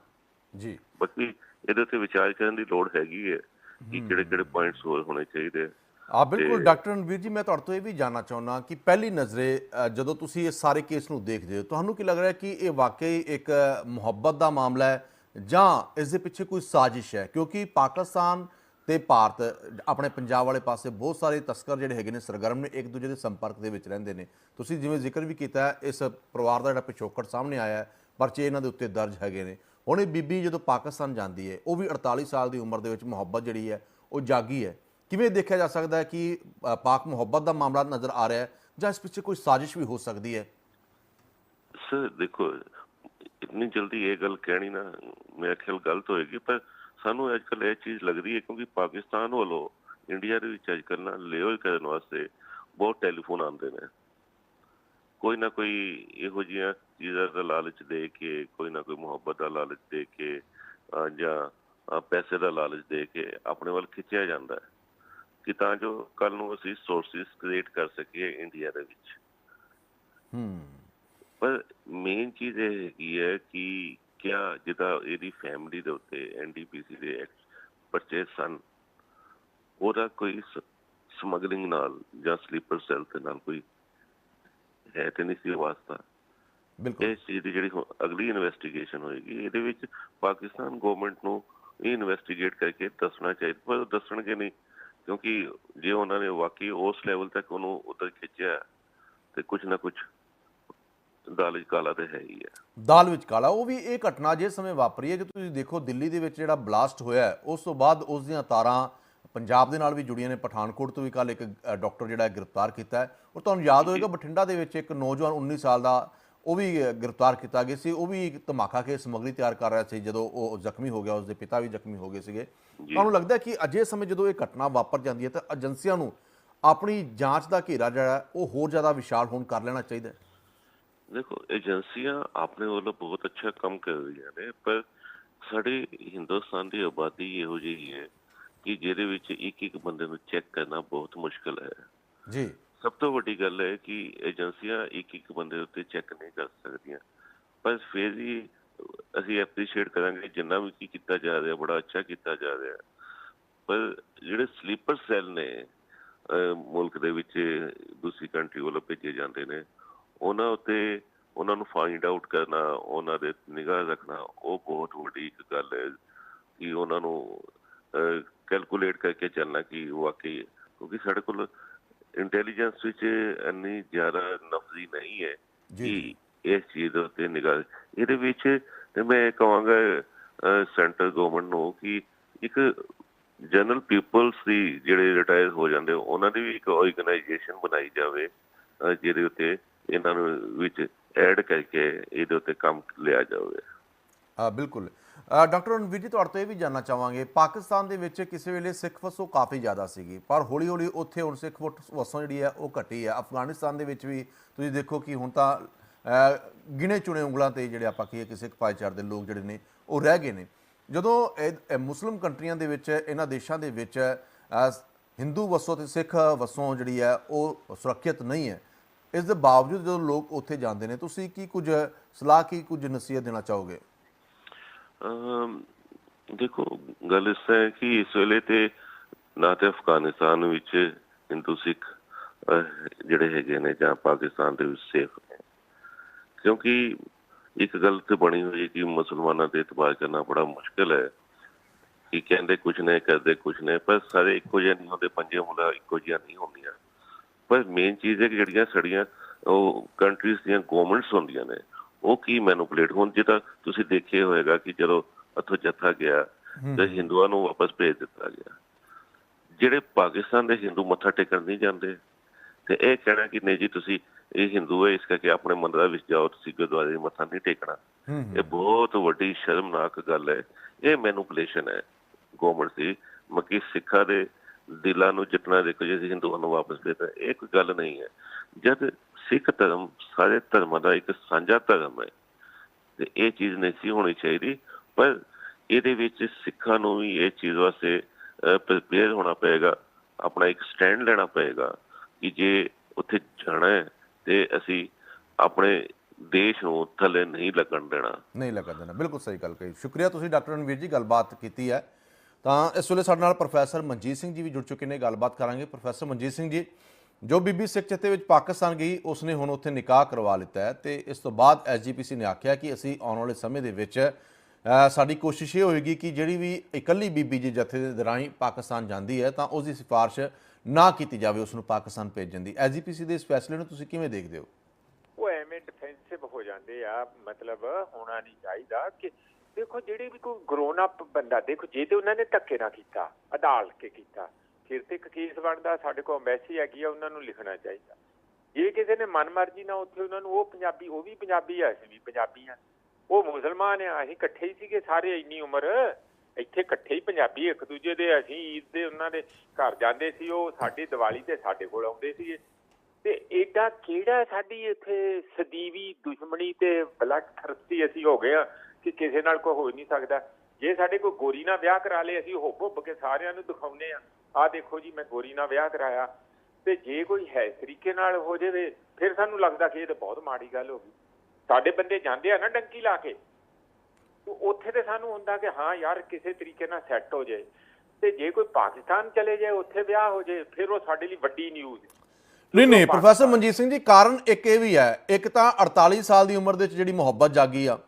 ਜੀ।
ਬਾਕੀ ਇਹਦੇ ਉੱਤੇ ਵਿਚਾਰ ਕਰਨ ਦੀ ਲੋੜ ਹੈਗੀ ਹੈ ਕਿ ਕਿਹੜੇ ਕਿਹੜੇ ਪੁਆਇੰਟਸ ਹੋਰ ਹੋਣੇ ਚਾਹੀਦੇ ਆ।
ਬਿਲਕੁਲ
ਤੇ-
ਡਾਕਟਰ ਰਣਵੀਰ ਜੀ ਮੈਂ ਤੁਹਾਡੇ ਤੋਂ ਇਹ ਵੀ ਜਾਨਣਾ ਚਾਹੁੰਦਾ ਕਿ ਪਹਿਲੀ ਨਜ਼ਰੇ ਜਦੋਂ ਤੁਸੀਂ ਇਸ ਸਾਰੇ ਕੇਸ ਨੂੰ ਦੇਖਦੇ ਹੋ ਤੁਹਾਨੂੰ ਕੀ ਲੱਗ ਰਿਹਾ ਕਿ ਇਹ ਵਾਕਈ ਇੱਕ ਮੁਹੱਬਤ ਦਾ ਮਾਮਲਾ ਹੈ ਜਾਂ ਇਸ ਦੇ ਪਿੱਛੇ ਕੋਈ ਸਾਜ਼ਿਸ਼ ਹੈ? ਕਿਉਂਕਿ ਪਾਕਿਸਤਾਨ ਤੇ ਭਾਰਤ, ਆਪਣੇ ਪੰਜਾਬ ਵਾਲੇ ਪਾਸੇ ਬਹੁਤ ਸਾਰੇ ਤਸਕਰ ਜਿਹੜੇ ਹੈਗੇ ਨੇ, ਸਰਗਰਮ ਨੇ, ਇੱਕ ਦੂਜੇ ਦੇ ਸੰਪਰਕ ਦੇ ਵਿੱਚ ਰਹਿੰਦੇ ਨੇ। ਤੁਸੀਂ ਜਿਵੇਂ ਜ਼ਿਕਰ ਵੀ ਕੀਤਾ, ਇਸ ਪਰਿਵਾਰ ਦਾ ਜਿਹੜਾ ਪਿਛੋਕੜ ਸਾਹਮਣੇ ਆਇਆ ਪਰਚੇ ਇਹਨਾਂ ਦੇ ਉੱਤੇ ਦਰਜ ਹੈਗੇ ਨੇ। ਹੁਣ ਇਹ ਬੀਬੀ ਜਦੋਂ ਪਾਕਿਸਤਾਨ ਜਾਂਦੀ ਹੈ, ਉਹ ਵੀ 48 ਸਾਲ ਦੀ ਉਮਰ ਦੇ ਵਿੱਚ ਮੁਹੱਬਤ ਜਿਹੜੀ ਹੈ, ਉਹ ਜਾਗੀ ਹੈ। ਕਿਵੇਂ ਦੇਖਿਆ ਜਾ ਸਕਦਾ ਹੈ ਕਿ ਪਾਕ ਮੁਹੱਬਤ ਦਾ ਮਾਮਲਾ ਨਜ਼ਰ ਆ ਰਿਹਾ ਹੈ, ਜਾਂ ਇਸ ਪਿੱਛੇ ਕੋਈ ਸਾਜ਼ਿਸ਼ ਵੀ ਹੋ ਸਕਦੀ ਹੈ?
ਸਰ, ਦੇਖੋ ਇਤਨੀ ਜਲਦੀ ਇਹ ਗੱਲ ਕਹਿਣੀ ਨਾ, ਮੇਰੇ ਖਿਆਲ ਗਲਤ ਹੋਏਗੀ, ਪਰ ਸਾਨੂੰ ਅੱਜ ਕੱਲ੍ਹ ਇਹ ਚੀਜ਼ ਲੱਗਦੀ ਹੈ ਕਿਉਂਕਿ ਪਾਕਿਸਤਾਨ ਵੱਲੋਂ ਇੰਡੀਆ ਦੇ ਵਿੱਚ ਅੱਜ ਕੱਲ੍ਹ ਨਾ ਲੇਓ ਕਰਨ ਵਾਸਤੇ ਬਹੁਤ ਟੈਲੀਫੋਨ ਆਉਂਦੇ ਨੇ। ਕੋਈ ਨਾ ਕੋਈ ਇਹੋ ਜਿਹੀਆਂ ਚੀਜ਼ਾਂ ਦਾ ਲਾਲਚ ਦੇ ਕੇ ਕੋਈ ਨਾ ਕੋਈ ਮੁਹੱਬਤ ਦਾ ਲਾਲਚ ਦੇ ਕੇ ਜਾਂ ਪੈਸੇ ਦਾ ਲਾਲਚ ਦੇ ਕੇ ਆਪਣੇ ਵੱਲ ਖਿੱਚਿਆ ਜਾਂਦਾ ਹੈ। ਕਿ ਤਾਂ ਜੋ ਕੱਲ ਨੂੰ ਅਸੀਂ ਸੋਰਸਿਸ ਕ੍ਰੀਏਟ ਕਰ ਸਕੀਏ ਇੰਡੀਆ ਦੇ ਵਿੱਚ।
ਹੂੰ।
ਪਰ ਮੇਨ ਚੀਜ਼ ਇਹ ਹੈਗੀ ਹੈ ਕਿ ਕਿਆ ਜਿਹਦਾ ਇਹਦੀ ਫੈਮਿਲੀ ਦੇ ਉੱਤੇ ਐਨਡੀਪੀਸੀ ਦੇ ਪਰਚੇਸ ਸਨ ਉਹਦਾ ਕੋਈ ਸਮਗਲਿੰਗ ਨਾਲ ਜਾਂ ਸਲੀਪਰ ਸੈੱਲ ਦੇ ਨਾਲ ਕੋਈ ਹੈ ਤੇ ਨਹੀਂ ਸੀ ਵਾਸਤਾ।
ਬਿਲਕੁਲ।
ਇਸ ਚੀਜ਼ ਦੀ ਜਿਹੜੀ ਅਗਲੀ ਇਨਵੈਸਟੀਗੇਸ਼ਨ ਹੋਏਗੀ ਇਹਦੇ ਵਿੱਚ ਪਾਕਿਸਤਾਨ ਗਵਰਨਮੈਂਟ ਨੂੰ ਇਹ ਇਨਵੈਸਟੀਗੇਟ ਕਰਕੇ ਦੱਸਣਾ ਚਾਹੀਦਾ ਪਰ ਦੱਸਣਗੇ ਨਹੀਂ ਕਿਉਂਕਿ ਜੇ ਉਹਨਾਂ ਨੇ ਵਾਕਈ ਉਸ ਲੈਵਲ ਤੱਕ ਉਹਨੂੰ ਉਧਰ ਖਿੱਚਿਆ ਤੇ ਕੁਝ ਨਾ ਕੁਝ ਦਾਲ ਚ ਕਾਲਾ ਤੇ ਹੈ ਹੀ ਹੈ।
ਦਾਲ ਵਿੱਚ ਕਾਲਾ ਉਹ ਵੀ ਇਹ ਘਟਨਾ ਜੇ ਸਮੇਂ ਵਾਪਰੀ ਹੈ ਜੇ ਤੁਸੀਂ ਦੇਖੋ ਦਿੱਲੀ ਦੇ ਵਿੱਚ ਜਿਹੜਾ ਬਲਾਸਟ ਹੋਇਆ ਉਸ ਤੋਂ ਬਾਅਦ ਉਸ ਦੀਆਂ ਤਾਰਾਂ ਪੰਜਾਬ ਦੇ ਨਾਲ ਵੀ ਜੁੜੀਆਂ ਨੇ ਪਠਾਨਕੋਟ ਤੋਂ ਵੀ ਕੱਲ ਇੱਕ ਡਾਕਟਰ ਜਿਹੜਾ ਗ੍ਰਿਫਤਾਰ ਕੀਤਾ ਹੈ। ਔਰ ਤੁਹਾਨੂੰ ਯਾਦ ਹੋਵੇਗਾ ਬਠਿੰਡਾ ਦੇ ਵਿੱਚ ਇੱਕ ਨੌਜਵਾਨ 19 ਸਾਲ ਦਾ ਉਹ ਵੀ ਗ੍ਰਿਫਤਾਰ ਕੀਤਾ ਗਿਆ ਸੀ। ਉਹ ਵੀ ਧਮਾਕਾ ਕੇ ਸਮੱਗਰੀ ਤਿਆਰ ਕਰ ਰਿਹਾ ਸੀ ਜਦੋਂ ਉਹ ਜ਼ਖਮੀ ਹੋ ਗਿਆ ਉਸਦੇ ਪਿਤਾ ਵੀ ਜ਼ਖਮੀ ਹੋ ਗਏ ਸੀਗੇ। ਤੁਹਾਨੂੰ ਲੱਗਦਾ ਕਿ ਅਜੇ ਸਮੇਂ ਜਦੋਂ ਇਹ ਘਟਨਾ ਵਾਪਰ ਜਾਂਦੀ ਹੈ ਤਾਂ ਏਜੰਸੀਆਂ ਨੂੰ ਆਪਣੀ ਜਾਂਚ ਦਾ ਘੇਰਾ ਜਿਹੜਾ ਉਹ ਹੋਰ ਜ਼ਿਆਦਾ ਵਿਸ਼ਾਲ ਹੋਣ ਕਰ ਲੈਣਾ ਚਾਹੀਦਾ ਹੈ?
ਦੇਖੋ ਏਜੰਸੀਆਂ ਆਪਣੇ ਵੱਲੋਂ ਬਹੁਤ ਅੱਛਾ ਕੰਮ ਕਰ ਰਹੀਆਂ ਨੇ ਪਰ ਸਾਡੇ ਹਿੰਦੁਸਤਾਨ ਦੀ ਆਬਾਦੀ ਇਹੋ ਜਿਹੀ ਹੈ ਕਿ ਜਿਹਦੇ ਵਿੱਚ ਇੱਕ ਇੱਕ ਬੰਦੇ ਨੂੰ ਚੈੱਕ ਕਰਨਾ ਬਹੁਤ ਮੁਸ਼ਕਲ ਹੈ।
ਜੀ।
ਸਭ ਤੋਂ ਵੱਡੀ ਗੱਲ ਹੈ ਕਿ ਏਜੰਸੀਆਂ ਇੱਕ ਇੱਕ ਬੰਦੇ ਉੱਤੇ ਚੈੱਕ ਨਹੀਂ ਕਰ ਸਕਦੀਆਂ। ਪਰ ਫਿਰ ਵੀ ਅਸੀਂ ਐਪਰੀਸ਼ੀਏਟ ਕਰਾਂਗੇ ਜਿੰਨਾ ਵੀ ਕੀ ਕੀਤਾ ਜਾ ਰਿਹਾ ਬੜਾ ਅੱਛਾ ਕੀਤਾ ਜਾ ਰਿਹਾ। ਪਰ ਜਿਹੜੇ ਸਲੀਪਰ ਸੈੱਲ ਨੇ ਮੁਲਕ ਦੇ ਵਿੱਚ ਦੂਸਰੀ ਕੰਟਰੀ ਵੱਲੋਂ ਭੇਜੇ ਜਾਂਦੇ ਨੇ ਉਹਨਾਂ ਉੱਤੇ ਉਹਨਾਂ ਨੂੰ ਫਾਈਂਡ ਆਊਟ ਕਰਨਾ ਉਹਨਾਂ ਦੇ ਨਿਗਾਹ ਰੱਖਣਾ ਉਹ ਬਹੁਤ ਵੱਡੀ ਇੱਕ ਗੱਲ ਹੈ ਕਿ ਉਹਨਾਂ ਨੂੰ ਕੈਲਕੂਲੇਟ ਕਰਕੇ ਚੱਲਣਾ ਕਿ ਵਾਕਈ ਕਿਉਂਕਿ ਸਾਡੇ ਕੋਲ ਇੰਟੈਲੀਜੈਂਸ ਵਿੱਚ ਇੰਨੀ ਜ਼ਿਆਦਾ ਨਫਜ਼ੀ ਨਹੀਂ ਹੈ
ਜੀ।
ਕਿ ਇਸ ਚੀਜ਼ ਦੇ ਉੱਤੇ ਨਿਗਾਹ ਇਹਦੇ ਵਿੱਚ ਤੇ ਮੈਂ ਕਹਾਂਗਾ ਸੈਂਟਰ ਗਵਰਨਮੈਂਟ ਨੂੰ ਕਿ ਇੱਕ ਜਨਰਲ ਪੀਪਲਸ ਦੀ ਜਿਹੜੇ ਰਿਟਾਇਰ ਹੋ ਜਾਂਦੇ ਉਹਨਾਂ ਦੀ ਵੀ ਇੱਕ ਆਰਗੇਨਾਈਜੇਸ਼ਨ ਬਣਾਈ ਜਾਵੇ ਜਿਹਦੇ ਉੱਤੇ ਇਹਨਾਂ ਨੂੰ ਵਿੱਚ ਐਡ ਕਰਕੇ ਇਹਦੇ ਉੱਤੇ ਕੰਮ ਲਿਆ ਜਾਵੇ।
ਹਾਂ, ਬਿਲਕੁਲ। ਡਾਕਟਰ ਰਣਵੀਰ ਜੀ, ਤੁਹਾਡੇ ਤੋਂ ਇਹ ਵੀ ਜਾਨਣਾ ਚਾਹਾਂਗੇ, ਪਾਕਿਸਤਾਨ ਦੇ ਵਿੱਚ ਕਿਸੇ ਵੇਲੇ ਸਿੱਖ ਵਸੋਂ ਕਾਫੀ ਜ਼ਿਆਦਾ ਸੀਗੀ, ਪਰ ਹੌਲੀ ਹੌਲੀ ਉੱਥੇ ਹੁਣ ਸਿੱਖ ਵਟ- ਵਸੋਂ ਜਿਹੜੀ ਹੈ ਉਹ ਘਟੀ ਹੈ। ਅਫਗਾਨਿਸਤਾਨ ਦੇ ਵਿੱਚ ਵੀ ਤੁਸੀਂ ਦੇਖੋ ਕਿ ਹੁਣ ਤਾਂ ਗਿਣੇ ਚੁਣੇ ਉਂਗਲਾਂ ਤੇ ਜਿਹੜੇ ਆਪਾਂ ਕਹੀਏ ਕਿ ਸਿੱਖ ਭਾਈਚਾਰੇ ਦੇ ਲੋਕ ਜਿਹੜੇ ਨੇ, ਉਹ ਰਹਿ ਗਏ ਨੇ। ਜਦੋਂ ਇਹ ਮੁਸਲਿਮ ਕੰਟਰੀਆਂ ਦੇ ਵਿੱਚ, ਇਹਨਾਂ ਦੇਸ਼ਾਂ ਦੇ ਵਿੱਚ ਹਿੰਦੂ ਵਸੋਂ ਤੇ ਸਿੱਖ ਵਸੋਂ ਜਿਹੜੀ ਹੈ ਉਹ ਸੁਰੱਖਿਅਤ ਨਹੀਂ ਹੈ ਇਸ ਦੇ ਬਾਵਜੂਦ ਜਦੋਂ ਲੋਕ ਉੱਥੇ ਜਾਂਦੇ ਨੇ, ਤੁਸੀਂ ਕੀ ਕੁਝ ਸਲਾਹ, ਕੀ ਕੁਝ ਨਸੀਹਤ ਦੇਣਾ ਚਾਹੋਗੇ?
ਦੇਖੋ, ਗੱਲ ਇਸ ਹੈ ਕਿ ਇਸ ਵੇਲੇ ਤੇ ਨਾ ਤੇ ਅਫਗਾਨਿਸਤਾਨ ਵਿੱਚ ਹਿੰਦੂ ਸਿੱਖ ਜਿਹੜੇ ਹੈਗੇ ਨੇ ਜਾਂ ਪਾਕਿਸਤਾਨ ਦੇ ਵਿੱਚ ਸੇਫ ਨੇ। ਕਿਉਂਕਿ ਇੱਕ ਗੱਲ ਤੇ ਬਣੀ ਹੋਈ ਕਿ ਮੁਸਲਮਾਨਾਂ ਦੇ ਇਤਬਾਰ ਕਰਨਾ ਬੜਾ ਮੁਸ਼ਕਲ ਹੈ, ਕਿ ਕਹਿੰਦੇ ਕੁਝ ਨੇ, ਕਰਦੇ ਕੁਝ ਨੇ, ਪਰ ਸਾਰੇ ਇੱਕੋ ਜਿਹੇ ਨਹੀਂ ਹੁੰਦੇ ਪੰਜੇ ਉਂਗਲਾਂ ਇੱਕੋ ਜਿਹੀਆਂ ਨਹੀਂ ਹੁੰਦੀਆਂ। ਪਰ ਮੇਨ ਚੀਜ਼ ਹੈ ਕਿ ਜਿਹੜੀਆਂ ਸੜੀਆਂ ਉਹ ਕੰਟਰੀਜ਼ ਦੀਆਂ ਗਵਰਨਮੈਂਟਸ ਹੁੰਦੀਆਂ ਨੇ ਉਹ ਕੀ ਮੈਨੂਪੂਲੇਟ ਹੁਣ? ਜਿੱਦਾਂ ਤੁਸੀਂ ਦੇਖਿਆ ਹੋਵੇਗਾ ਕਿ ਜਦੋਂ ਉੱਥੋਂ ਜੱਥਾ ਗਿਆ ਤੇ ਹਿੰਦੂਆਂ ਨੂੰ ਵਾਪਸ ਭੇਜ ਦਿੱਤਾ ਗਿਆ। ਜਿਹੜੇ ਪਾਕਿਸਤਾਨ ਦੇ ਹਿੰਦੂ ਮੱਥਾ ਟੇਕਣ ਨਹੀਂ ਜਾਂਦੇ ਤੇ ਇਹ ਕਹਿਣਾ ਕਿ ਨਹੀਂ ਜੀ ਤੁਸੀਂ ਇਹ ਹਿੰਦੂ ਹੈ ਇਸ ਕਰਕੇ ਆਪਣੇ ਮੰਦਰਾਂ ਵਿੱਚ ਜਾਓ ਤੁਸੀਂ ਗੁਰਦੁਆਰੇ ਮੱਥਾ ਨਹੀਂ ਟੇਕਣਾ। ਇਹ ਬਹੁਤ ਵੱਡੀ ਸ਼ਰਮਨਾਕ ਗੱਲ ਹੈ। ਇਹ ਮੈਨੂਪੂਲੇਸ਼ਨ ਹੈ ਗਵਰਨਮੈਂਟ ਦੀ ਮੱਕੀ ਸਿੱਖਾਂ ਦੇ ਦਿਲਾਂ ਨੂੰ ਜਿੱਤਣਾ ਦੇਖੋ ਜੇ ਅਸੀਂ ਹਿੰਦੂਆਂ ਨੂੰ ਵਾਪਸ ਦੇਤਾ, ਇਹ ਕੋਈ ਗੱਲ ਨਹੀਂ ਹੈ। ਜਦ ਸਿੱਖ ਧਰਮ ਸਾਰੇ ਧਰਮਾਂ ਦਾ ਇੱਕ ਸਾਂਝਾ ਧਰਮ ਹੈ, ਤੇ ਇਹ ਚੀਜ਼ ਨਹੀਂ ਸੀ ਹੋਣੀ ਚਾਹੀਦੀ, ਪਰ ਇਹਦੇ ਵਿੱਚ ਸਿੱਖਾਂ ਨੂੰ ਵੀ ਇਹ ਚੀਜ਼ ਵਾਸਤੇ ਪ੍ਰਿਪੇਅਰ ਹੋਣਾ ਪਏਗਾ, ਆਪਣਾ ਇੱਕ ਸਟੈਂਡ ਲੈਣਾ ਪਏਗਾ ਕਿ ਜੇ ਉੱਥੇ ਜਾਣਾ ਹੈ ਤੇ ਅਸੀਂ ਆਪਣੇ ਦੇਸ਼ ਨੂੰ ਥੱਲੇ ਨਹੀਂ ਲੱਗਣ ਦੇਣਾ।
ਨਹੀਂ ਲੱਗਾ ਦੇਣਾ। ਬਿਲਕੁਲ ਸਹੀ ਗੱਲ ਕਹੀ। ਸ਼ੁਕਰੀਆ ਤੁਸੀਂ ਡਾਕਟਰ ਰਣਵੀਰ ਜੀ, ਗੱਲਬਾਤ ਕੀਤੀ ਹੈ। ਤਾਂ ਇਸ ਵੇਲੇ ਸਾਡੇ ਨਾਲ ਪ੍ਰੋਫੈਸਰ ਮਨਜੀਤ ਸਿੰਘ ਜੀ ਵੀ ਜੁੜ ਚੁੱਕੇ ਨੇ, ਗੱਲਬਾਤ ਕਰਾਂਗੇ। ਪ੍ਰੋਫੈਸਰ ਮਨਜੀਤ ਸਿੰਘ ਜੀ, ਜੋ ਬੀਬੀ ਸਿੱਖ ਜਥੇ ਵਿੱਚ ਪਾਕਿਸਤਾਨ ਗਈ, ਉਸਨੇ ਹੁਣ ਉੱਥੇ ਨਿਕਾਹ ਕਰਵਾ ਲਿੱਤਾ ਹੈ ਤੇ ਇਸ ਤੋਂ ਬਾਅਦ ਐਸਜੀਪੀਸੀ ਨੇ ਆਖਿਆ ਕਿ ਅਸੀਂ ਆਉਣ ਵਾਲੇ ਸਮੇਂ ਦੇ ਵਿੱਚ ਸਾਡੀ ਕੋਸ਼ਿਸ਼ ਇਹ ਹੋਏਗੀ ਕਿ ਜਿਹੜੀ ਵੀ ਇਕੱਲੀ ਬੀਬੀ ਜੀ ਜਥੇ ਦੇ ਰਾਹੀਂ ਪਾਕਿਸਤਾਨ ਜਾਂਦੀ ਹੈ, ਤਾਂ ਉਸ ਦੀ ਸਿਫਾਰਿਸ਼ ਨਾ ਕੀਤੀ ਜਾਵੇ ਉਸ ਨੂੰ ਪਾਕਿਸਤਾਨ ਭੇਜਣ ਦੀ। ਐਸਜੀਪੀਸੀ ਦੇ ਇਸ ਫੈਸਲੇ ਨੂੰ ਤੁਸੀਂ ਕਿਵੇਂ ਦੇਖਦੇ ਹੋ?
ਉਹ ਐਵੇਂ ਡਿਫੈਂਸਿਵ ਹੋ ਜਾਂਦੇ ਆ, ਮਤਲਬ ਹੋਣਾ ਨਹੀਂ ਚਾਹੀਦਾ ਕਿ ਦੇਖੋ ਜਿਹੜੇ ਵੀ ਕੋਈ ਗਰੋਨ ਅਪ ਬੰਦਾ, ਦੇਖੋ ਜੇ ਤੇ ਉਹਨਾਂ ਨੇ ਧੱਕੇ ਨਾ ਕੀਤਾ ਅਦਾਲਤ ਕੇ ਕੀਤਾ, ਫਿਰ ਤੇ ਕੇਸ ਬਣਦਾ, ਸਾਡੇ ਕੋਲ ਐਮਬੈਸੀ ਹੈਗੀ ਆ, ਉਹਨਾਂ ਨੂੰ ਲਿਖਣਾ ਚਾਹੀਦਾ। ਜੇ ਕਿਸੇ ਨੇ ਮਨਮਰਜ਼ੀ ਨਾਲ ਉੱਥੇ ਉਹਨਾਂ ਨੂੰ, ਉਹ ਪੰਜਾਬੀ, ਉਹ ਵੀ ਪੰਜਾਬੀ ਆ, ਅਸੀਂ ਵੀ ਪੰਜਾਬੀ ਆ। ਉਹ ਮੁਸਲਮਾਨ ਆ, ਅਸੀਂ ਇਕੱਠੇ ਹੀ ਸੀਗੇ ਸਾਰੇ ਇੰਨੀ ਉਮਰ। ਇੱਥੇ ਇਕੱਠੇ ਹੀ ਪੰਜਾਬੀ, ਇੱਕ ਦੂਜੇ ਦੇ, ਅਸੀਂ ਈਦ ਦੇ ਉਹਨਾਂ ਦੇ ਘਰ ਜਾਂਦੇ ਸੀ, ਉਹ ਸਾਡੀ ਦੀਵਾਲੀ ਤੇ ਸਾਡੇ ਕੋਲ ਆਉਂਦੇ ਸੀਗੇ। ਤੇ ਏਡਾ ਕਿਹੜਾ ਸਾਡੀ ਇੱਥੇ ਸਦੀਵੀ ਦੁਸ਼ਮਣੀ ਤੇ ਬਲੱਡ ਥਰਸਟੀ ਅਸੀਂ ਹੋ ਗਏ ਆ ਕਿ ਕਿਸੇ ਨਾਲ ਕੋਈ ਹੋ ਨਹੀਂ ਸਕਦਾ। ਜੇ ਸਾਡੇ ਕੋਈ ਗੋਰੀ ਨਾਲ ਵਿਆਹ ਕਰਾ ਲੇ ਅਸੀਂ ਹੁੱਬ ਹੁੱਬ ਕੇ ਸਾਰਿਆਂ ਨੂੰ ਦਿਖਾਉਨੇ ਆ ਆਹ ਦੇਖੋ ਜੀ ਮੈਂ ਗੋਰੀ ਨਾਲ ਵਿਆਹ ਕਰਾਇਆ। ਤੇ ਜੇ ਕੋਈ ਹੈ ਤਰੀਕੇ ਨਾਲ ਹੋ ਜਾਵੇ ਫਿਰ ਸਾਨੂੰ ਲੱਗਦਾ ਕਿ ਇਹ ਤਾਂ ਬਹੁਤ ਮਾੜੀ ਗੱਲ ਹੋ ਗਈ। ਸਾਡੇ ਬੰਦੇ ਜਾਂਦੇ ਆ ਨਾ ਡੰਕੀ ਲਾ ਕੇ। ਉੱਥੇ ਤੇ ਸਾਨੂੰ ਹੁੰਦਾ ਕਿ ਹਾਂ ਯਾਰ ਕਿਸੇ ਤਰੀਕੇ ਨਾਲ ਸੈੱਟ ਹੋ ਜਾਏ। ਤੇ ਜੇ ਕੋਈ ਪਾਕਿਸਤਾਨ ਚਲੇ ਜਾਏ ਉੱਥੇ ਵਿਆਹ ਹੋ ਜਾਏ ਫਿਰ ਉਹ ਸਾਡੇ ਲਈ ਵੱਡੀ ਨਿਊਜ਼
ਨਹੀਂ ਨਹੀਂ ਪ੍ਰੋਫੈਸਰ ਮਨਜੀਤ ਸਿੰਘ ਜੀ ਕਾਰਨ ਇੱਕ ਇਹ ਵੀ ਹੈ। ਇੱਕ ਤਾਂ 48 ਸਾਲ ਦੀ ਉਮਰ ਦੇ ਵਿੱਚ ਜਿਹੜੀ ਮੁਹੱਬਤ ਜਾਗੀ ਆ।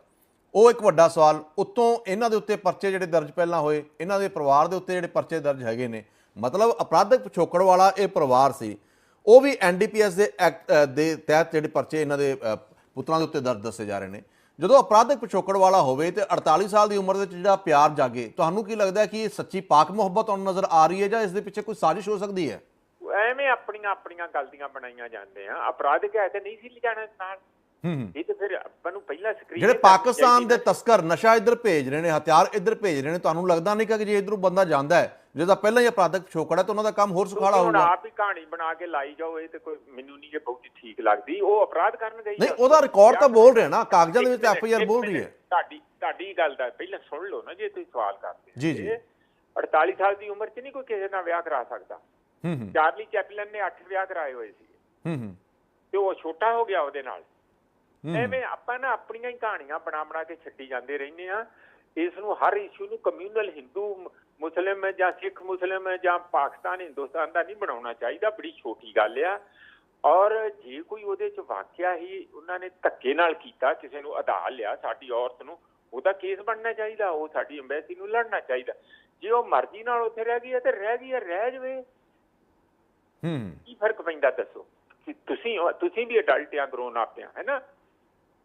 ਉਹ ਇੱਕ ਵੱਡਾ ਸਵਾਲ ਉੱਤੋਂ ਇਹਨਾਂ ਦੇ ਉੱਤੇ ਪਰਚੇ ਜਿਹੜੇ ਦਰਜ ਪਹਿਲਾਂ ਹੋਏ ਇਹਨਾਂ ਦੇ ਪਰਿਵਾਰ ਦੇ ਉੱਤੇ ਜਿਹੜੇ ਪਰਚੇ ਦਰਜ ਹੈਗੇ ਨੇ। ਮਤਲਬ ਅਪਰਾਧਕ ਪਿਛੋਕੜ ਵਾਲਾ ਇਹ ਪਰਿਵਾਰ ਸੀ। ਉਹ ਵੀ ਐਨਡੀਪੀਐਸ ਦੇ ਐਕਟ ਅ, ਦੇ ਤਹਿਤ ਜਿਹੜੇ ਪਰਚੇ ਇਹਨਾਂ ਦੇ ਪੁੱਤਰਾਂ ਦੇ ਉੱਤੇ ਦਰਜ ਦੱਸੇ ਜਾ ਰਹੇ ਨੇ। ਜਦੋਂ ਅਪਰਾਧਕ ਪਿਛੋਕੜ ਵਾਲਾ ਹੋਵੇ ਤੇ 48 ਸਾਲ ਦੀ ਉਮਰ ਦੇ ਵਿੱਚ ਜਿਹੜਾ ਪਿਆਰ ਜਾਗੇ ਤੁਹਾਨੂੰ ਕੀ ਲੱਗਦਾ ਕਿ ਇਹ ਸੱਚੀ ਪਾਕ ਮੁਹੱਬਤ ਤੁਹਾਨੂੰ ਨਜ਼ਰ ਆ ਰਹੀ ਹੈ ਜਾਂ ਇਸ ਦੇ ਪਿੱਛੇ ਕੋਈ ਸਾਜ਼ਿਸ਼ ਹੋ ਸਕਦੀ ਹੈ?
ਐਵੇਂ ਆਪਣੀਆਂ ਆਪਣੀਆਂ ਗਲਤੀਆਂ ਬਣਾਈਆਂ ਜਾਂਦੇ ਆ। ਅਪਰਾਧਿਕ ਹੈ ਤੇ ਨਹੀਂ ਸੀ ਲਿਜਾਣਾ ਨਾਲ ਇਹ ਤੇ ਫਿਰ ਆਪਾਂ ਨੂੰ ਪਹਿਲਾਂ ਸਕਰੀਨ
ਜਿਹੜੇ ਪਾਕਿਸਤਾਨ ਦੇ ਤਸਕਰ ਨਸ਼ਾ ਇੱਧਰ ਭੇਜ ਰਹੇ ਨੇ ਹਥਿਆਰ ਇੱਧਰ ਭੇਜ ਰਹੇ ਨੇ ਤੁਹਾਨੂੰ ਲੱਗਦਾ ਨਹੀਂ ਕਿ ਜੇ ਇੱਧਰੋਂ ਬੰਦਾ ਜਾਂਦਾ ਹੈ ਜਿਹਦਾ ਪਹਿਲਾਂ ਹੀ ਅਪਰਾਧਕ ਪਿਛੋਕੜ ਹੈ ਤਾਂ ਉਹਨਾਂ ਦਾ ਕੰਮ ਹੋਰ ਸੁਖਾਲਾ
ਹੁਣ
ਹੋਊਗਾ।
ਆਪ ਹੀ ਕਹਾਣੀ ਬਣਾ ਕੇ ਲਾਈ ਜਾਓ ਇਹ ਤੇ ਕੋਈ ਮੈਨੂੰ ਨਹੀਂ ਇਹ ਬਹੁਤ ਠੀਕ ਲੱਗਦੀ ਉਹ ਅਪਰਾਧ ਕਰਨ ਗਈ
ਨਹੀਂ। ਉਹਦਾ ਰਿਕਾਰਡ ਤਾਂ ਬੋਲ ਰਿਹਾ ਨਾ ਕਾਗਜ਼ਾਂ ਦੇ ਵਿੱਚ ਐਫ ਆਈ ਆਰ ਬੋਲ ਰਹੀ ਹੈ।
ਤੁਹਾਡੀ ਤੁਹਾਡੀ ਗੱਲ ਦਾ ਪਹਿਲਾਂ ਸੁਣ ਲਓ ਨਾ ਜੇ ਤੁਸੀਂ ਸਵਾਲ ਕਰਦੇ
ਜੀ, ਜੀ।
48 ਸਾਲ ਦੀ ਉਮਰ 'ਚ ਨਹੀਂ ਕੋਈ ਕਿਸੇ ਨਾਲ ਵਿਆਹ ਕਰਾ ਸਕਦਾ।
ਹੂੰ ਹੂੰ।
ਚਾਰਲੀ ਚੈਪਲਨ ਨੇ 8 ਵਿਆਹ ਕਰਾਏ ਹੋਏ ਸੀ।
ਹੂੰ ਹੂੰ।
ਤੇ ਉਹ ਛੋਟਾ ਹੋ ਗਿਆ ਉਹਦੇ ਨਾਲ। ਐਵੇਂ ਆਪਾਂ ਨਾ ਆਪਣੀਆਂ ਹੀ ਕਹਾਣੀਆਂ ਬਣਾ ਬਣਾ ਕੇ ਛੱਡੀ ਜਾਂਦੇ ਰਹਿੰਦੇ ਆ ਇਸ ਨੂੰ ਹਰ ਇਸ਼ੂ ਨੂੰ ਕਮਿਊਨਲ ਹਿੰਦੂ ਮੁਸਲਿਮ ਜਾਂ ਸਿੱਖ ਮੁਸਲਿਮ ਜਾਂ ਪਾਕਿਸਤਾਨ ਹਿੰਦੁਸਤਾਨ ਦਾ ਨਹੀਂ ਬਣਾਉਣਾ ਚਾਹੀਦਾ ਬੜੀ ਛੋਟੀ ਗੱਲ ਆ। ਔਰ ਜੇ ਕੋਈ ਉਹਦੇ ਚ ਵਾਕਿਆ ਹੀ ਉਹਨਾਂ ਨੇ ਧੱਕੇ ਨਾਲ ਕੀਤਾ ਕਿਸੇ ਨੂੰ ਅਧਾ ਲਿਆ ਸਾਡੀ ਔਰਤ ਨੂੰ ਉਹਦਾ ਕੇਸ ਬਣਨਾ ਚਾਹੀਦਾ ਉਹ ਸਾਡੀ ਐਮਬੈਸੀ ਨੂੰ ਲੜਨਾ ਚਾਹੀਦਾ। ਜੇ ਉਹ ਮਰਜ਼ੀ ਨਾਲ ਉੱਥੇ ਰਹਿ ਗਈ ਹੈ ਤੇ ਰਹਿ ਗਈ ਹੈ ਰਹਿ ਜਵੇ।
ਹੂੰ।
ਕੀ ਫ਼ਰਕ ਪੈਂਦਾ ਦੱਸੋ? ਕਿ ਤੁਸੀਂ ਤੁਸੀਂ ਵੀ ਅਡਲਟ ਆ ਗਰੋਨ ਅਪ ਆ ਹੈਨਾ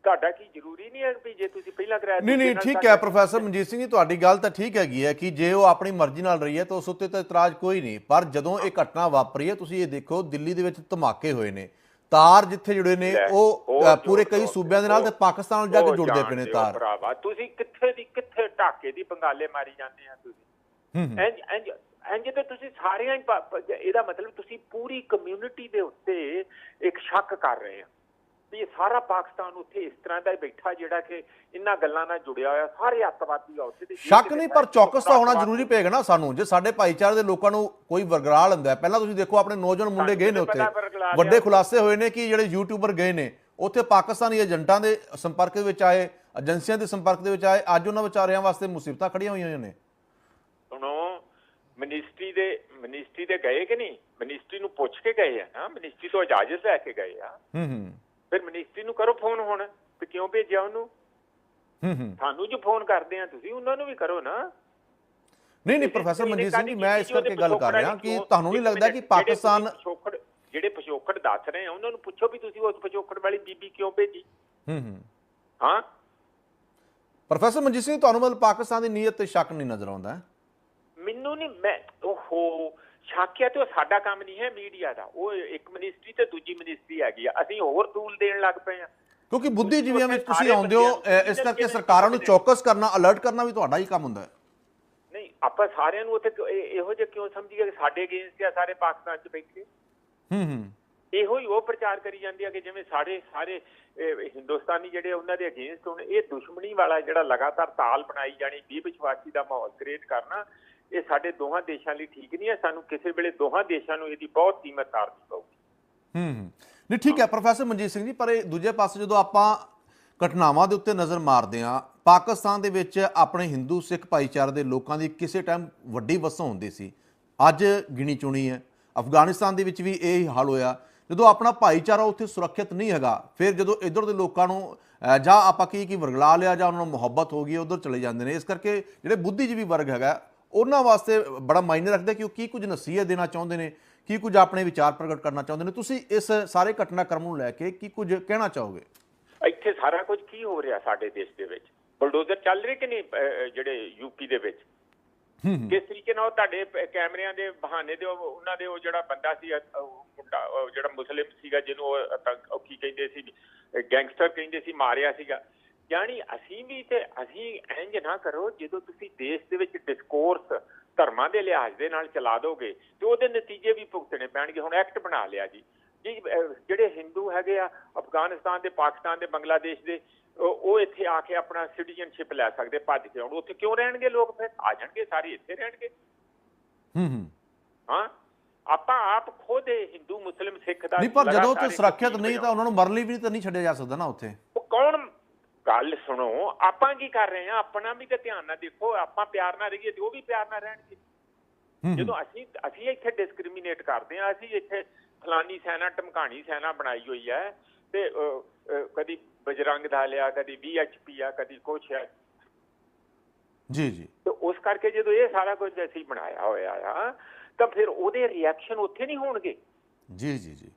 ਤੁਹਾਡਾ ਕੀ ਜ਼ਰੂਰੀ ਨਹੀਂ ਹੈ ਵੀ ਜੇ ਤੁਸੀਂ ਪਹਿਲਾਂ ਕਰਾਇਆ
ਨਹੀਂ ਨਹੀਂ ਠੀਕ ਹੈ ਪ੍ਰੋਫੈਸਰ ਮਨਜੀਤ ਸਿੰਘ ਜੀ ਤੁਹਾਡੀ ਗੱਲ ਤਾਂ ਠੀਕ ਹੈਗੀ ਹੈ ਕਿ ਜੇ ਉਹ ਆਪਣੀ ਮਰਜ਼ੀ ਨਾਲ ਰਹੀ ਹੈ ਤਾਂ ਉਸ ਉੱਤੇ ਤਾਂ ਇਤਰਾਜ਼ ਕੋਈ ਨਹੀਂ। ਪਰ ਜਦੋਂ ਇਹ ਘਟਨਾ ਵਾਪਰੀ ਹੈ ਤੁਸੀਂ ਇਹ ਦੇਖੋ ਦਿੱਲੀ ਦੇ ਵਿੱਚ ਧਮਾਕੇ ਹੋਏ ਨੇ। ਤਾਰ ਜਿੱਥੇ ਜੁੜੇ ਨੇ ਉਹ ਪੂਰੇ ਕਈ ਸੂਬਿਆਂ ਦੇ ਨਾਲ ਤੇ ਪਾਕਿਸਤਾਨ ਨਾਲ ਜਾ ਕੇ ਜੁੜਦੇ ਪਏ ਨੇ
ਹੋ
ਤਾਰ।
ਭਰਾਵਾ ਤੁਸੀਂ ਕਿੱਥੇ ਦੀ ਕਿੱਥੇ ਢਾਕੇ ਦੀ ਬੰਗਾਲੇ ਮਾਰੀ ਜਾਂਦੇ ਆ ਤੁਸੀਂ?
ਹੂੰ ਹੂੰ।
ਇੰਜ ਇੰਜ ਇੰਜ ਤੇ ਤੁਸੀਂ ਸਾਰਿਆਂ ਹੀ ਇਹਦਾ ਮਤਲਬ ਤੁਸੀਂ ਪੂਰੀ ਕਮਿਊਨਿਟੀ ਦੇ ਉੱਤੇ ਇੱਕ ਸ਼ੱਕ ਕਰ ਰਹੇ ਆ ਵੀ ਇਹ ਸਾਰਾ ਪਾਕਿਸਤਾਨ ਉੱਥੇ ਇਸ ਤਰ੍ਹਾਂ ਦਾ ਬੈਠਾ ਜਿਹੜਾ ਕਿ ਇਹਨਾਂ ਗੱਲਾਂ ਨਾਲ ਜੁੜਿਆ ਹੋਇਆ ਸਾਰੇ ਅੱਤਵਾਦੀ ਆ ਉੱਥੇ ਤੇ ਜੇ
ਸ਼ੱਕ ਨਹੀਂ ਪਰ ਚੌਕਸ ਤਾਂ ਹੋਣਾ ਜ਼ਰੂਰੀ ਪਏਗਾ ਨਾ ਸਾਨੂੰ। ਜੇ ਸਾਡੇ ਭਾਈਚਾਰੇ ਦੇ ਲੋਕਾਂ ਨੂੰ ਕੋਈ ਵਰਗਰਾ ਲੈਂਦਾ ਹੈ ਪਹਿਲਾਂ ਤੁਸੀਂ ਦੇਖੋ ਆਪਣੇ ਨੌਜਵਾਨ ਮੁੰਡੇ ਗਏ ਨੇ
ਤਾਂ
ਉੱਥੇ। ਵੱਡੇ ਖੁਲਾਸੇ ਹੋਏ ਨੇ ਕਿ ਜਿਹੜੇ ਯੂਟਿਊਬਰ ਗਏ ਨੇ ਉੱਥੇ ਪਾਕਿਸਤਾਨੀ ਏਜੰਟਾਂ ਦੇ ਸੰਪਰਕ ਦੇ ਵਿੱਚ ਆਏ ਏਜੰਸੀਆਂ ਦੇ ਸੰਪਰਕ ਦੇ ਵਿੱਚ ਆਏ ਅੱਜ ਉਹਨਾਂ ਵਿਚਾਰਿਆਂ ਵਾਸਤੇ ਮੁਸੀਬਤਾਂ ਖੜੀਆਂ ਹੋਈਆਂ ਨੇ।
ਸੁਣੋ ਮਿਨਿਸਟਰੀ ਦੇ ਮਿਨਿਸਟਰੀ ਦੇ ਗਏ ਕਿ ਨਹੀਂ? ਮਿਨਿਸਟਰੀ ਨੂੰ ਪੁੱਛ ਕੇ ਗਏ ਆ ਨਾ ਮਿਨਿਸਟਰੀ ਤੋਂ ਇਜਾਜ਼ਤ ਲੈ ਕੇ ਗਏ ਆ।
ਹੂੰ ਹੂੰ।
ਫਿਰ ਮਿਨਿਸਟਰੀ ਨੂੰ ਕਰੋ ਫੋਨ ਹੁਣ ਵੀ ਕਿਉਂ ਭੇਜਿਆ ਉਹਨੂੰ?
ਹੂੰ ਹੂੰ।
ਸਾਨੂੰ ਜੋ ਫੋਨ ਕਰਦੇ ਆ ਤੁਸੀਂ ਉਹਨਾਂ ਨੂੰ ਵੀ ਕਰੋ ਨਾ।
ਨਹੀਂ ਨਹੀਂ ਪ੍ਰੋਫੈਸਰ ਮਨਜੀਤ ਸਿੰਘ ਜੀ ਮੈਂ ਇਸ ਕਰਕੇ ਗੱਲ ਕਰ ਰਿਹਾ ਕਿ ਤੁਹਾਨੂੰ ਨਹੀਂ ਲੱਗਦਾ ਕਿ ਪਾਕਿਸਤਾਨ
ਜਿਹੜੇ ਪਿਛੋਕੜ ਦੱਸ ਰਹੇ ਆ ਉਹਨਾਂ ਨੂੰ ਪੁੱਛੋ ਵੀ ਤੁਸੀਂ ਉਸ ਪਿਛੋਕੜ ਵਾਲੀ ਬੀਬੀ ਕਿਉਂ ਭੇਜੀ?
ਹੂੰ ਹੂੰ।
ਹਾਂ?
ਪ੍ਰੋਫੈਸਰ ਮਨਜੀਤ ਸਿੰਘ ਤੁਹਾਨੂੰ ਮਤਲਬ ਪਾਕਿਸਤਾਨ ਦੀ ਨੀਅਤ ਤੇ ਸ਼ੱਕ ਨਹੀਂ ਨਜ਼ਰ ਆਉਂਦਾ?
ਮੈਨੂੰ ਨਹੀਂ ਮੈਂ ਓਹੋ ਸ਼ਾਕਿਆ ਤੇ ਉਹ ਸਾਡਾ ਕੰਮ ਨਹੀਂ ਹੈ ਮੀਡੀਆ ਦਾ। ਉਹ ਇੱਕ ਮਿਨਿਸਟਰੀ ਤੇ ਦੂਜੀ ਮਿਨਿਸਟਰੀ ਹੈਗੀ ਆ। ਅਸੀਂ ਹੋਰ ਦੂਲ ਦੇਣ ਲੱਗ ਪਏ ਆ।
ਕਿਉਂਕਿ ਬੁੱਧੀਜੀਵੀਆਂ ਵਿੱਚ ਤੁਸੀਂ ਆਉਂਦੇ ਹੋ ਇਸ ਕਰਕੇ ਸਰਕਾਰਾਂ ਨੂੰ ਚੌਕਸ ਕਰਨਾ ਅਲਰਟ ਕਰਨਾ ਵੀ ਤੁਹਾਡਾ ਹੀ ਕੰਮ ਹੁੰਦਾ ਹੈ।
ਨਹੀਂ ਆਪਾਂ ਸਾਰਿਆਂ ਨੂੰ ਉੱਥੇ ਇਹ- ਜਿਹਾ ਕਿਉਂ ਸਮਝੀਏ ਕਿ ਸਾਡੇ ਅਗੇਂਸਟ ਆ ਸਾਰੇ ਪਾਕਿਸਤਾਨ 'ਚ ਬੈਠੇ।
ਹੂੰ ਹੂੰ।
ਇਹੋ ਹੀ ਉਹ ਪ੍ਰਚਾਰ ਕਰੀ ਜਾਂਦੀ ਆ ਕਿ ਜਿਵੇਂ ਸਾਡੇ ਸਾਰੇ ਹਿੰਦੁਸਤਾਨੀ ਜਿਹੜੇ ਉਹਨਾਂ ਦੇ ਅਗੇਂਸਟ ਹੁਣ ਇਹ ਦੁਸ਼ਮਣੀ ਵਾਲਾ ਜਿਹੜਾ ਲਗਾਤਾਰ ਤਾਲ ਬਣਾਈ ਜਾਣੀ ਬੇਵਿਸ਼ਵਾਸੀ ਦਾ ਮਾਹੌਲ ਕ੍ਰੀਏਟ ਕਰਨਾ ਇਹ ਸਾਡੇ ਦੋਹਾਂ ਦੇਸ਼ਾਂ ਲਈ ਠੀਕ ਨਹੀਂ ਹੈ, ਸਾਨੂੰ ਕਿਸੇ ਵੇਲੇ ਦੋਹਾਂ ਦੇਸ਼ਾਂ ਨੂੰ ਇਹਦੀ ਬਹੁਤ ਕੀਮਤ ਤਾਰਨੀ ਪਊਗੀ।
ਹੂੰ ਨਹੀਂ, ਠੀਕ ਹੈ ਪ੍ਰੋਫੈਸਰ ਮਨਜੀਤ ਸਿੰਘ ਜੀ, ਪਰ ਇਹ ਦੂਜੇ ਪਾਸੇ ਜਦੋਂ ਆਪਾਂ ਘਟਨਾਵਾਂ ਦੇ ਉੱਤੇ ਨਜ਼ਰ ਮਾਰਦੇ ਹਾਂ, ਪਾਕਿਸਤਾਨ ਦੇ ਵਿੱਚ ਆਪਣੇ ਹਿੰਦੂ ਸਿੱਖ ਭਾਈਚਾਰੇ ਦੇ ਲੋਕਾਂ ਦੀ ਕਿਸੇ ਟਾਈਮ ਵੱਡੀ ਵਸੋਂ ਹੁੰਦੀ ਸੀ। ਅੱਜ ਗਿਣੀ ਚੁਣੀ ਹੈ। ਅਫਗਾਨਿਸਤਾਨ ਦੇ ਵਿੱਚ ਵੀ ਇਹ ਹੀ ਹਾਲ ਹੋਇਆ। ਜਦੋਂ ਆਪਣਾ ਭਾਈਚਾਰਾ ਉੱਥੇ ਸੁਰੱਖਿਅਤ ਨਹੀਂ ਹੈਗਾ, ਫਿਰ ਜਦੋਂ ਇਧਰ ਦੇ ਲੋਕਾਂ ਨੂੰ ਜਾਂ ਆਪਾਂ ਕੀ ਕੀ ਵਰਗਲਾ ਲਿਆ ਜਾਂ ਉਹਨਾਂ ਨੂੰ ਮੁਹੱਬਤ ਹੋ ਗਈ, ਉਧਰ ਚਲੇ ਜਾਂਦੇ ਨੇ। ਇਸ ਕਰਕੇ ਜਿਹੜੇ ਬੁੱਧੀਜੀਵੀ ਵਰਗ ਹੈਗਾ ਉਹਨਾਂ ਵਾਸਤੇ ਬੜਾ ਮਾਇਨੇ ਰੱਖਦਾ ਕਿ ਉਹ ਕੀ ਕੁਝ ਨਸੀਹਤ ਦੇਣਾ ਚਾਹੁੰਦੇ ਨੇ ਕੀ ਕੁਝ ਆਪਣੇ ਵਿਚਾਰ ਪ੍ਰਗਟ ਕਰਨਾ ਚਾਹੁੰਦੇ ਨੇ। ਤੁਸੀਂ ਇਸ ਸਾਰੇ ਘਟਨਾਕ੍ਰਮ ਨੂੰ ਲੈ ਕੇ ਕੀ ਕੁਝ ਕਹਿਣਾ ਚਾਹੋਗੇ?
ਇੱਥੇ ਸਾਰਾ ਕੁਝ ਕੀ ਹੋ ਰਿਹਾ ਸਾਡੇ ਦੇਸ਼ ਦੇ ਵਿੱਚ? ਬਲਡੋਜ਼ਰ ਚੱਲ ਰਹੇ ਕਿ ਨਹੀਂ ਜਿਹੜੇ ਯੂਪੀ ਦੇ ਵਿੱਚ? ਕਿਸ ਤਰੀਕੇ ਨਾਲ ਤੁਹਾਡੇ ਕੈਮਰਿਆਂ ਦੇ ਬਹਾਨੇ ਦੇ ਉਹ- ਉਹਨਾਂ ਦੇ ਉਹ ਜਿਹੜਾ ਬੰਦਾ ਸੀ ਮੁੰਡਾ ਜਿਹੜਾ ਮੁਸਲਿਮ ਸੀਗਾ ਜਿਹਨੂੰ ਉਹ ਕੀ ਕਹਿੰਦੇ ਸੀ ਗੈਂਗਸਟਰ ਕਹਿੰਦੇ ਸੀ ਮਾਰਿਆ ਸੀਗਾ। ਯਾਨੀ ਅਸੀਂ ਵੀ ਤੇ ਅਸੀਂ ਇੰਜ ਨਾ ਕਰੋ ਜਦੋਂ ਤੁਸੀਂ ਦੇਸ਼ ਦੇ ਵਿੱਚ ਡਿਸਕੋਰਸ ਧਰਮਾਂ ਦੇ ਲਿਹਾਜ਼ ਦੇ ਨਾਲ ਚਲਾ ਦੋਗੇ ਤੇ ਉਹਦੇ ਨਤੀਜੇ ਵੀ ਭੁਗਤਣੇ ਪੈਣਗੇ। ਹੁਣ ਐਕਟ ਬਣਾ ਲਿਆ ਜੀ। ਜਿਹੜੇ ਹਿੰਦੂ ਹੈਗੇ ਆ ਅਫਗਾਨਿਸਤਾਨ ਦੇ ਪਾਕਿਸਤਾਨ ਦੇ ਬੰਗਲਾਦੇਸ਼ ਦੇ ਉਹ ਇੱਥੇ ਆ ਕੇ ਆਪਣਾ ਸਿਟੀਜ਼ਨਸ਼ਿਪ ਲੈ ਸਕਦੇ ਭੱਜ ਕੇ ਆਉਣ। ਉੱਥੇ ਕਿਉਂ ਰਹਿਣਗੇ ਲੋਕ ਫਿਰ? ਆ ਜਾਣਗੇ ਸਾਰੇ ਇੱਥੇ ਰਹਿਣਗੇ।
ਹੂੰ ਹੂੰ।
ਹਾਂ? ਆਪਾਂ ਆਪ ਖੁਦ ਹਿੰਦੂ ਮੁਸਲਿਮ ਸਿੱਖ ਦਾ
ਨਹੀਂ ਪਰ ਜਦੋਂ ਉੱਥੇ ਸੁਰੱਖਿਅਤ ਨਹੀਂ ਤਾਂ ਉਹਨਾਂ ਨੂੰ ਮਰਨ ਲਈ ਵੀ ਤਾਂ ਨਹੀਂ ਛੱਡਿਆ ਜਾ ਸਕਦਾ ਨਾ ਉੱਥੇ।
ਉਹ ਕੌਣ ਗੱਲ ਸੁਣੋ ਆਪਾਂ ਕੀ ਕਰ ਰਹੇ ਹਾਂ? ਆਪਣਾ ਵੀ ਤੇ ਧਿਆਨ ਨਾਲ ਦੇਖੋ ਆਪਾਂ ਪਿਆਰ ਨਾਲ ਰਹੀਏ ਤੇ ਉਹ ਵੀ ਪਿਆਰ ਨਾਲ ਰਹਿਣਗੇ। ਜਦੋਂ ਅਸੀਂ ਅਸੀਂ ਇੱਥੇ ਡਿਸਕ੍ਰਿਮੀਨੇਟ ਕਰਦੇ ਹਾਂ ਅਸੀਂ ਇੱਥੇ ਫਲਾਨੀ ਸੈਨਾ ਟਮਕਾਣੀ ਸੈਨਾ ਬਣਾਈ ਹੋਈ ਹੈ ਤੇ ਕਦੀ ਬਜਰੰਗ ਦਾ ਲਿਆ ਕਦੀ ਵੀਐਚਪੀ ਆ ਕਦੀ ਕੁਛ ਹੈ
ਜੀ ਜੀ।
ਤੇ ਉਸ ਕਰਕੇ ਜਦੋਂ ਇਹ ਸਾਰਾ ਕੁਝ ਅਸੀਂ ਬਣਾਇਆ ਹੋਇਆ ਆ ਤਾਂ ਫਿਰ ਉਹਦੇ ਰਿਐਕਸ਼ਨ ਉੱਥੇ ਨਹੀਂ ਹੋਣਗੇ।
ਜੀ ਜੀ ਜੀ।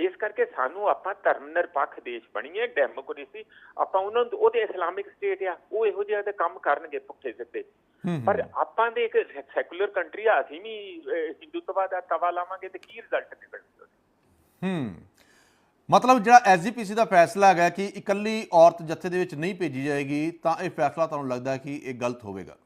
ਇਸ ਕਰਕੇ ਸਾਨੂੰ ਆਪਾਂ ਧਰਮ ਨਿਰਪੱਖ ਦੇਸ਼ ਬਣੀਏ ਡੈਮੋਕ੍ਰੇਸੀ ਆਪਾਂ ਉਹਨਾਂ ਨੂੰ ਉਹਦੇ ਇਸਲਾਮਿਕ ਸਟੇਟ ਆ ਉਹ ਇਹੋ ਜਿਹਾ ਤੇ ਕੰਮ ਕਰਨਗੇ ਪੁੱਠੇ ਸਿੱਧੇ। ਪਰ ਆਪਾਂ ਦੇ ਇੱਕ ਸੈਕੂਲਰ ਕੰਟਰੀ ਆ ਅਸੀਂ ਵੀ ਹਿੰਦੂਤਵਾ ਦਾ ਤਵਾ ਲਾਵਾਂਗੇ ਤੇ ਕੀ ਰਿਜ਼ਲਟ ਨਿਕਲਦਾ
ਹੂੰ। ਮਤਲਬ ਜਿਹੜਾ ਐਸਜੀਪੀਸੀ ਦਾ ਫੈਸਲਾ ਹੈਗਾ ਕਿ ਇਕੱਲੀ ਔਰਤ ਜੱਥੇ ਦੇ ਵਿੱਚ ਨਹੀਂ ਭੇਜੀ ਜਾਏਗੀ ਤਾਂ ਇਹ ਫੈਸਲਾ ਤੁਹਾਨੂੰ ਲੱਗਦਾ ਕਿ ਇਹ ਗਲਤ ਹੋਵੇਗਾ?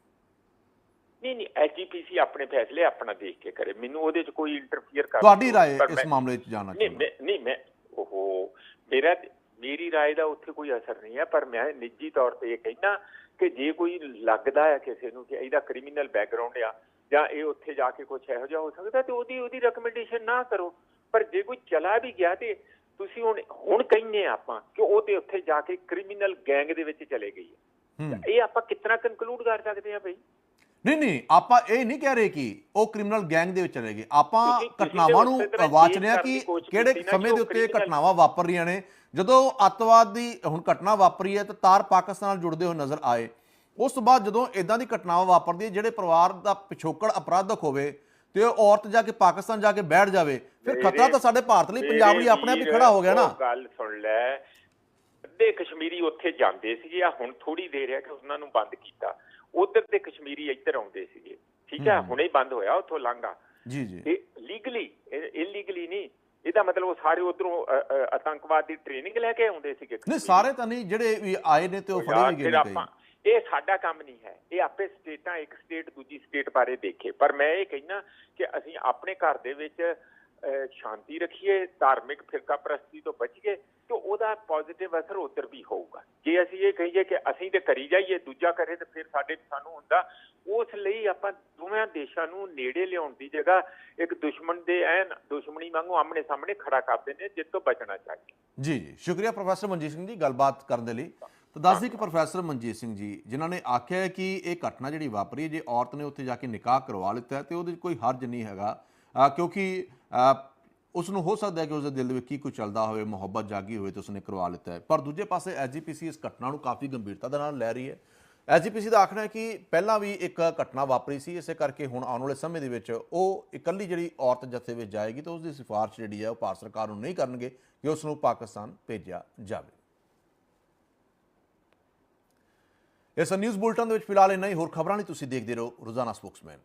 ਨਹੀਂ ਨਹੀਂ ਐਜੀਪੀਸੀ ਆਪਣੇ ਫੈਸਲੇ ਆਪਣਾ ਦੇਖ ਕੇ ਕਰੇ। ਮੈਨੂੰ ਉਹਦੇ 'ਚ ਕੋਈ ਇੰਟਰਫੀਅਰ ਕਰ
ਤੁਹਾਡੀ
ਪਰ
ਇਸ ਮਾਮਲੇ 'ਚ ਜਾਣਨਾ
ਨਹੀਂ ਨਹੀਂ ਮੈਂ ਉਹ ਮੇਰਾ ਮੇਰੀ ਰਾਏ ਦਾ ਉੱਥੇ ਕੋਈ ਅਸਰ ਨਹੀਂ ਹੈ ਪਰ ਮੈਂ ਨਿੱਜੀ ਤੌਰ ਤੇ ਇਹ ਕਹਿਣਾ ਕਿ ਜੇ ਕੋਈ ਲੱਗਦਾ ਹੈ ਕਿਸੇ ਨੂੰ ਕਿ ਇਹਦਾ ਕ੍ਰਿਮੀਨਲ ਬੈਕਗ੍ਰਾਉਂਡ ਆ ਜਾਂ ਇਹ ਉੱਥੇ ਜਾ ਕੇ ਕੁਝ ਇਹੋ ਜਿਹਾ ਹੋ ਸਕਦਾ ਤੇ ਉਹਦੀ ਉਹਦੀ ਰეკਮੈਂਡੇਸ਼ਨ ਨਾ ਕਰੋ। ਪਰ ਜੇ ਕੋਈ ਚਲਾ ਵੀ ਗਿਆ ਤੇ ਤੁਸੀਂ ਹੁਣ ਹੁਣ ਕਹਿੰਨੇ ਆਪਾਂ ਕਿ ਉਹ ਤੇ ਉੱਥੇ ਜਾ ਕੇ ਕ੍ਰਿਮੀਨਲ ਗੈਂਗ ਦੇ ਵਿੱਚ ਚਲੇ ਗਈ ਹੈ। ਇਹ ਆਪਾਂ ਕਿਤਨਾ ਕਨਕਲੂਡ ਕਰ ਸਕਦੇ ਆ ਬਈ?
ਨਹੀਂ ਨਹੀਂ ਆਪਾਂ ਇਹ ਨਹੀਂ ਕਹਿ ਰਹੇ ਕਿ ਉਹ ਕ੍ਰਿਮੀਨਲ ਗੈਂਗ ਦੇ ਵਿੱਚ ਚਲੇਗੇ ਆਪਾਂ
ਤੁਸੀਂ- ਤੁਸੀਂ
ਘਟਨਾਵਾਂ ਨੂੰ ਵਾਚ ਰਹੇ ਹਾਂ
ਦੀ
ਕਿ ਕਿਹੜੇ ਸਮੇਂ ਦੇ ਉੱਤੇ ਘਟਨਾਵਾਂ ਵਾਪਰ ਰਹੀਆਂ ਨੇ। ਜਦੋਂ ਅੱਤਵਾਦ ਦੀ ਹੁਣ ਘਟਨਾ ਵਾਪਰੀ ਹੈ ਤਾਂ ਤਾਰ ਪਾਕਿਸਤਾਨ ਨਾਲ ਜੁੜਦੇ ਹੋਏ ਨਜ਼ਰ ਆਏ। ਉਸ ਤੋਂ ਬਾਅਦ ਜਦੋਂ ਇਦਾਂ ਦੀ ਘਟਨਾਵਾਂ ਵਾਪਰਦੀਆਂ ਜਿਹੜੇ ਪਰਿਵਾਰ ਦਾ ਪਿਛੋਕੜ ਅਪਰਾਧਕ ਹੋਵੇ ਤੇ ਉਹ ਔਰਤ ਜਾ ਕੇ ਪਾਕਿਸਤਾਨ ਜਾ ਕੇ ਬੈਠ ਜਾਵੇ ਫਿਰ ਖਤਰਾ ਤਾਂ ਸਾਡੇ ਭਾਰਤ ਲਈ ਪੰਜਾਬ ਲਈ ਆਪਣੇ ਆਪ ਹੀ ਖੜਾ ਹੋ ਗਿਆ ਨਾ।
ਗੱਲ ਸੁਣ ਲੈ ਅੱਧੇ ਕਸ਼ਮੀਰੀ ਉੱਥੇ ਜਾਂਦੇ ਸੀਗੇ ਆ ਹੁਣ ਥੋੜੀ ਦੇਰ ਹੈ ਕਿ ਉਹਨਾਂ ਨੂੰ ਬੰਦ ਕੀਤਾ। ਉਧਰ ਦੇ ਕਸ਼ਮੀਰੀ ਇੱਧਰ ਆਉਂਦੇ ਸੀਗੇ। ਠੀਕ ਹੈ ਹੁਣੇ ਹੀ। ਬੰਦ ਹੋਇਆ ਉੱਥੋਂ ਲੰਘਾ।
ਜੀ ਜੀ।
ਇਹ ਲੀਗਲੀ ਇਲੀਗਲੀ ਨਹੀਂ ਇਹਦਾ ਮਤਲਬ ਉਹ ਸਾਰੇ ਉਧਰੋਂ ਆਤੰਕਵਾਦ ਦੀ ਟ੍ਰੇਨਿੰਗ ਲੈ ਕੇ ਆਉਂਦੇ ਸੀਗੇ
ਨਹੀਂ। ਸਾਰੇ ਤਾਂ ਨਹੀਂ ਜਿਹੜੇ ਵੀ ਆਏ ਨੇ ਤੇ ਉਹ ਫੜੇ ਵੀ ਗਏ ਨੇ
ਇਹ ਸਾਡਾ ਕੰਮ ਨਹੀਂ ਹੈ। ਇਹ ਆਪੇ ਸਟੇਟਾਂ ਇੱਕ ਸਟੇਟ ਦੂਜੀ ਸਟੇਟ ਬਾਰੇ ਦੇਖੇ। ਪਰ ਮੈਂ ਇਹ ਕਹਿਣਾ ਕਿ ਅਸੀਂ ਆਪਣੇ ਘਰ ਦੇ ਵਿੱਚ ਸ਼ਾਂਤੀ ਰੱਖੀਏ, ਧਾਰਮਿਕ ਫਿਰਕਾ ਪ੍ਰਸਤੀ ਤੋਂ ਬਚੀਏ, ਤੇ ਉਹਦਾ ਪੋਜ਼ਿਟਿਵ ਅਸਰ ਉਧਰ ਵੀ ਹੋਊਗਾ। ਜੇ ਅਸੀਂ ਇਹ ਕਹੀਏ ਕਿ ਅਸੀਂ ਤੇ ਕਰੀ ਜਾਈਏ, ਦੂਜਾ ਕਰੇ ਤੇ ਫਿਰ ਸਾਡੇ ਸਾਨੂੰ ਹੁੰਦਾ, ਉਸ ਲਈ ਆਪਾਂ ਦੋਵੇਂ ਦੇਸ਼ਾਂ ਨੂੰ ਨੇੜੇ ਲਿਆਉਣ ਦੀ ਜਗ੍ਹਾ ਇੱਕ ਦੁਸ਼ਮਣ ਦੇ ਐਨ ਦੁਸ਼ਮਣੀ ਵਾਂਗੂ ਆਮਣੇ ਸਾਹਮਣੇ ਖੜਾ ਕਰਦੇ ਨੇ ਜਿਸ ਤੋਂ ਬਚਣਾ ਚਾਹੀਦਾ।
ਜੀ ਜੀ ਸ਼ੁਕਰੀਆ ਪ੍ਰੋਫੈਸਰ ਮਨਜੀਤ ਸਿੰਘ ਜੀ ਗੱਲਬਾਤ ਕਰਨ ਦੇ ਲਈ। ਤਾਂ ਦੱਸ ਦਈਏ ਕਿ ਪ੍ਰੋਫੈਸਰ ਮਨਜੀਤ ਸਿੰਘ ਜੀ, ਜਿਨ੍ਹਾਂ ਨੇ ਆਖਿਆ ਹੈ ਕਿ ਇਹ ਘਟਨਾ ਜਿਹੜੀ ਵਾਪਰੀ ਜੇ ਔਰਤ ਨੇ ਉੱਥੇ ਜਾ ਕੇ ਨਿਕਾਹ ਕਰਵਾ ਲਿੱਤਾ ਤੇ ਉਹਦੇ 'ਚ ਕੋਈ ਹਰਜ ਨਹੀਂ ਹੈਗਾ। ਕਿਉਂਕਿ ਅ, ਉਸ ਨੂੰ ਹੋ ਸਕਦਾ ਹੈ ਕਿ ਉਸਦੇ ਦਿਲ ਦੇ ਵਿੱਚ ਕੀ ਕੁਝ ਚੱਲਦਾ ਹੋਵੇ ਮੁਹੱਬਤ ਜਾਗੀ ਹੋਵੇ ਤੇ ਉਸਨੇ ਕਰਵਾ ਲਿੱਤਾ ਹੈ। ਪਰ ਦੂਜੇ ਪਾਸੇ ਐਸਜੀਪੀਸੀ ਇਸ ਘਟਨਾ ਨੂੰ ਕਾਫੀ ਗੰਭੀਰਤਾ ਦੇ ਨਾਲ ਲੈ ਰਹੀ ਹੈ। ਐਸਜੀਪੀਸੀ ਦਾ ਆਖਣਾ ਹੈ ਕਿ ਪਹਿਲਾਂ ਵੀ ਇੱਕ ਘਟਨਾ ਵਾਪਰੀ ਸੀ ਇਸੇ ਕਰਕੇ ਹੁਣ ਆਉਣ ਵਾਲੇ ਸਮੇਂ ਦੇ ਵਿੱਚ ਉਹ ਇਕੱਲੀ ਜਿਹੜੀ ਔਰਤ ਜੱਥੇ ਵਿੱਚ ਜਾਏਗੀ ਤਾਂ ਉਸ ਦੀ ਸਿਫਾਰਿਸ਼ ਜਿਹੜੀ ਹੈ ਉਹ ਭਾਰਤ ਸਰਕਾਰ ਨੂੰ ਨਹੀਂ ਕਰਨਗੇ ਕਿ ਉਸ ਨੂੰ ਪਾਕਿਸਤਾਨ ਭੇਜਿਆ ਜਾਵੇ। ਇਸ ਨਿਊਜ਼ ਬੁਲਟਨ ਦੇ ਵਿੱਚ ਫਿਲਹਾਲ ਇੰਨਾ ਹੀ। ਹੋਰ ਖਬਰਾਂ ਲਈ ਤੁਸੀਂ ਦੇਖਦੇ ਰਹੋ ਰੋਜ਼ਾਨਾ ਸਪੋਕਸਮੈਨ।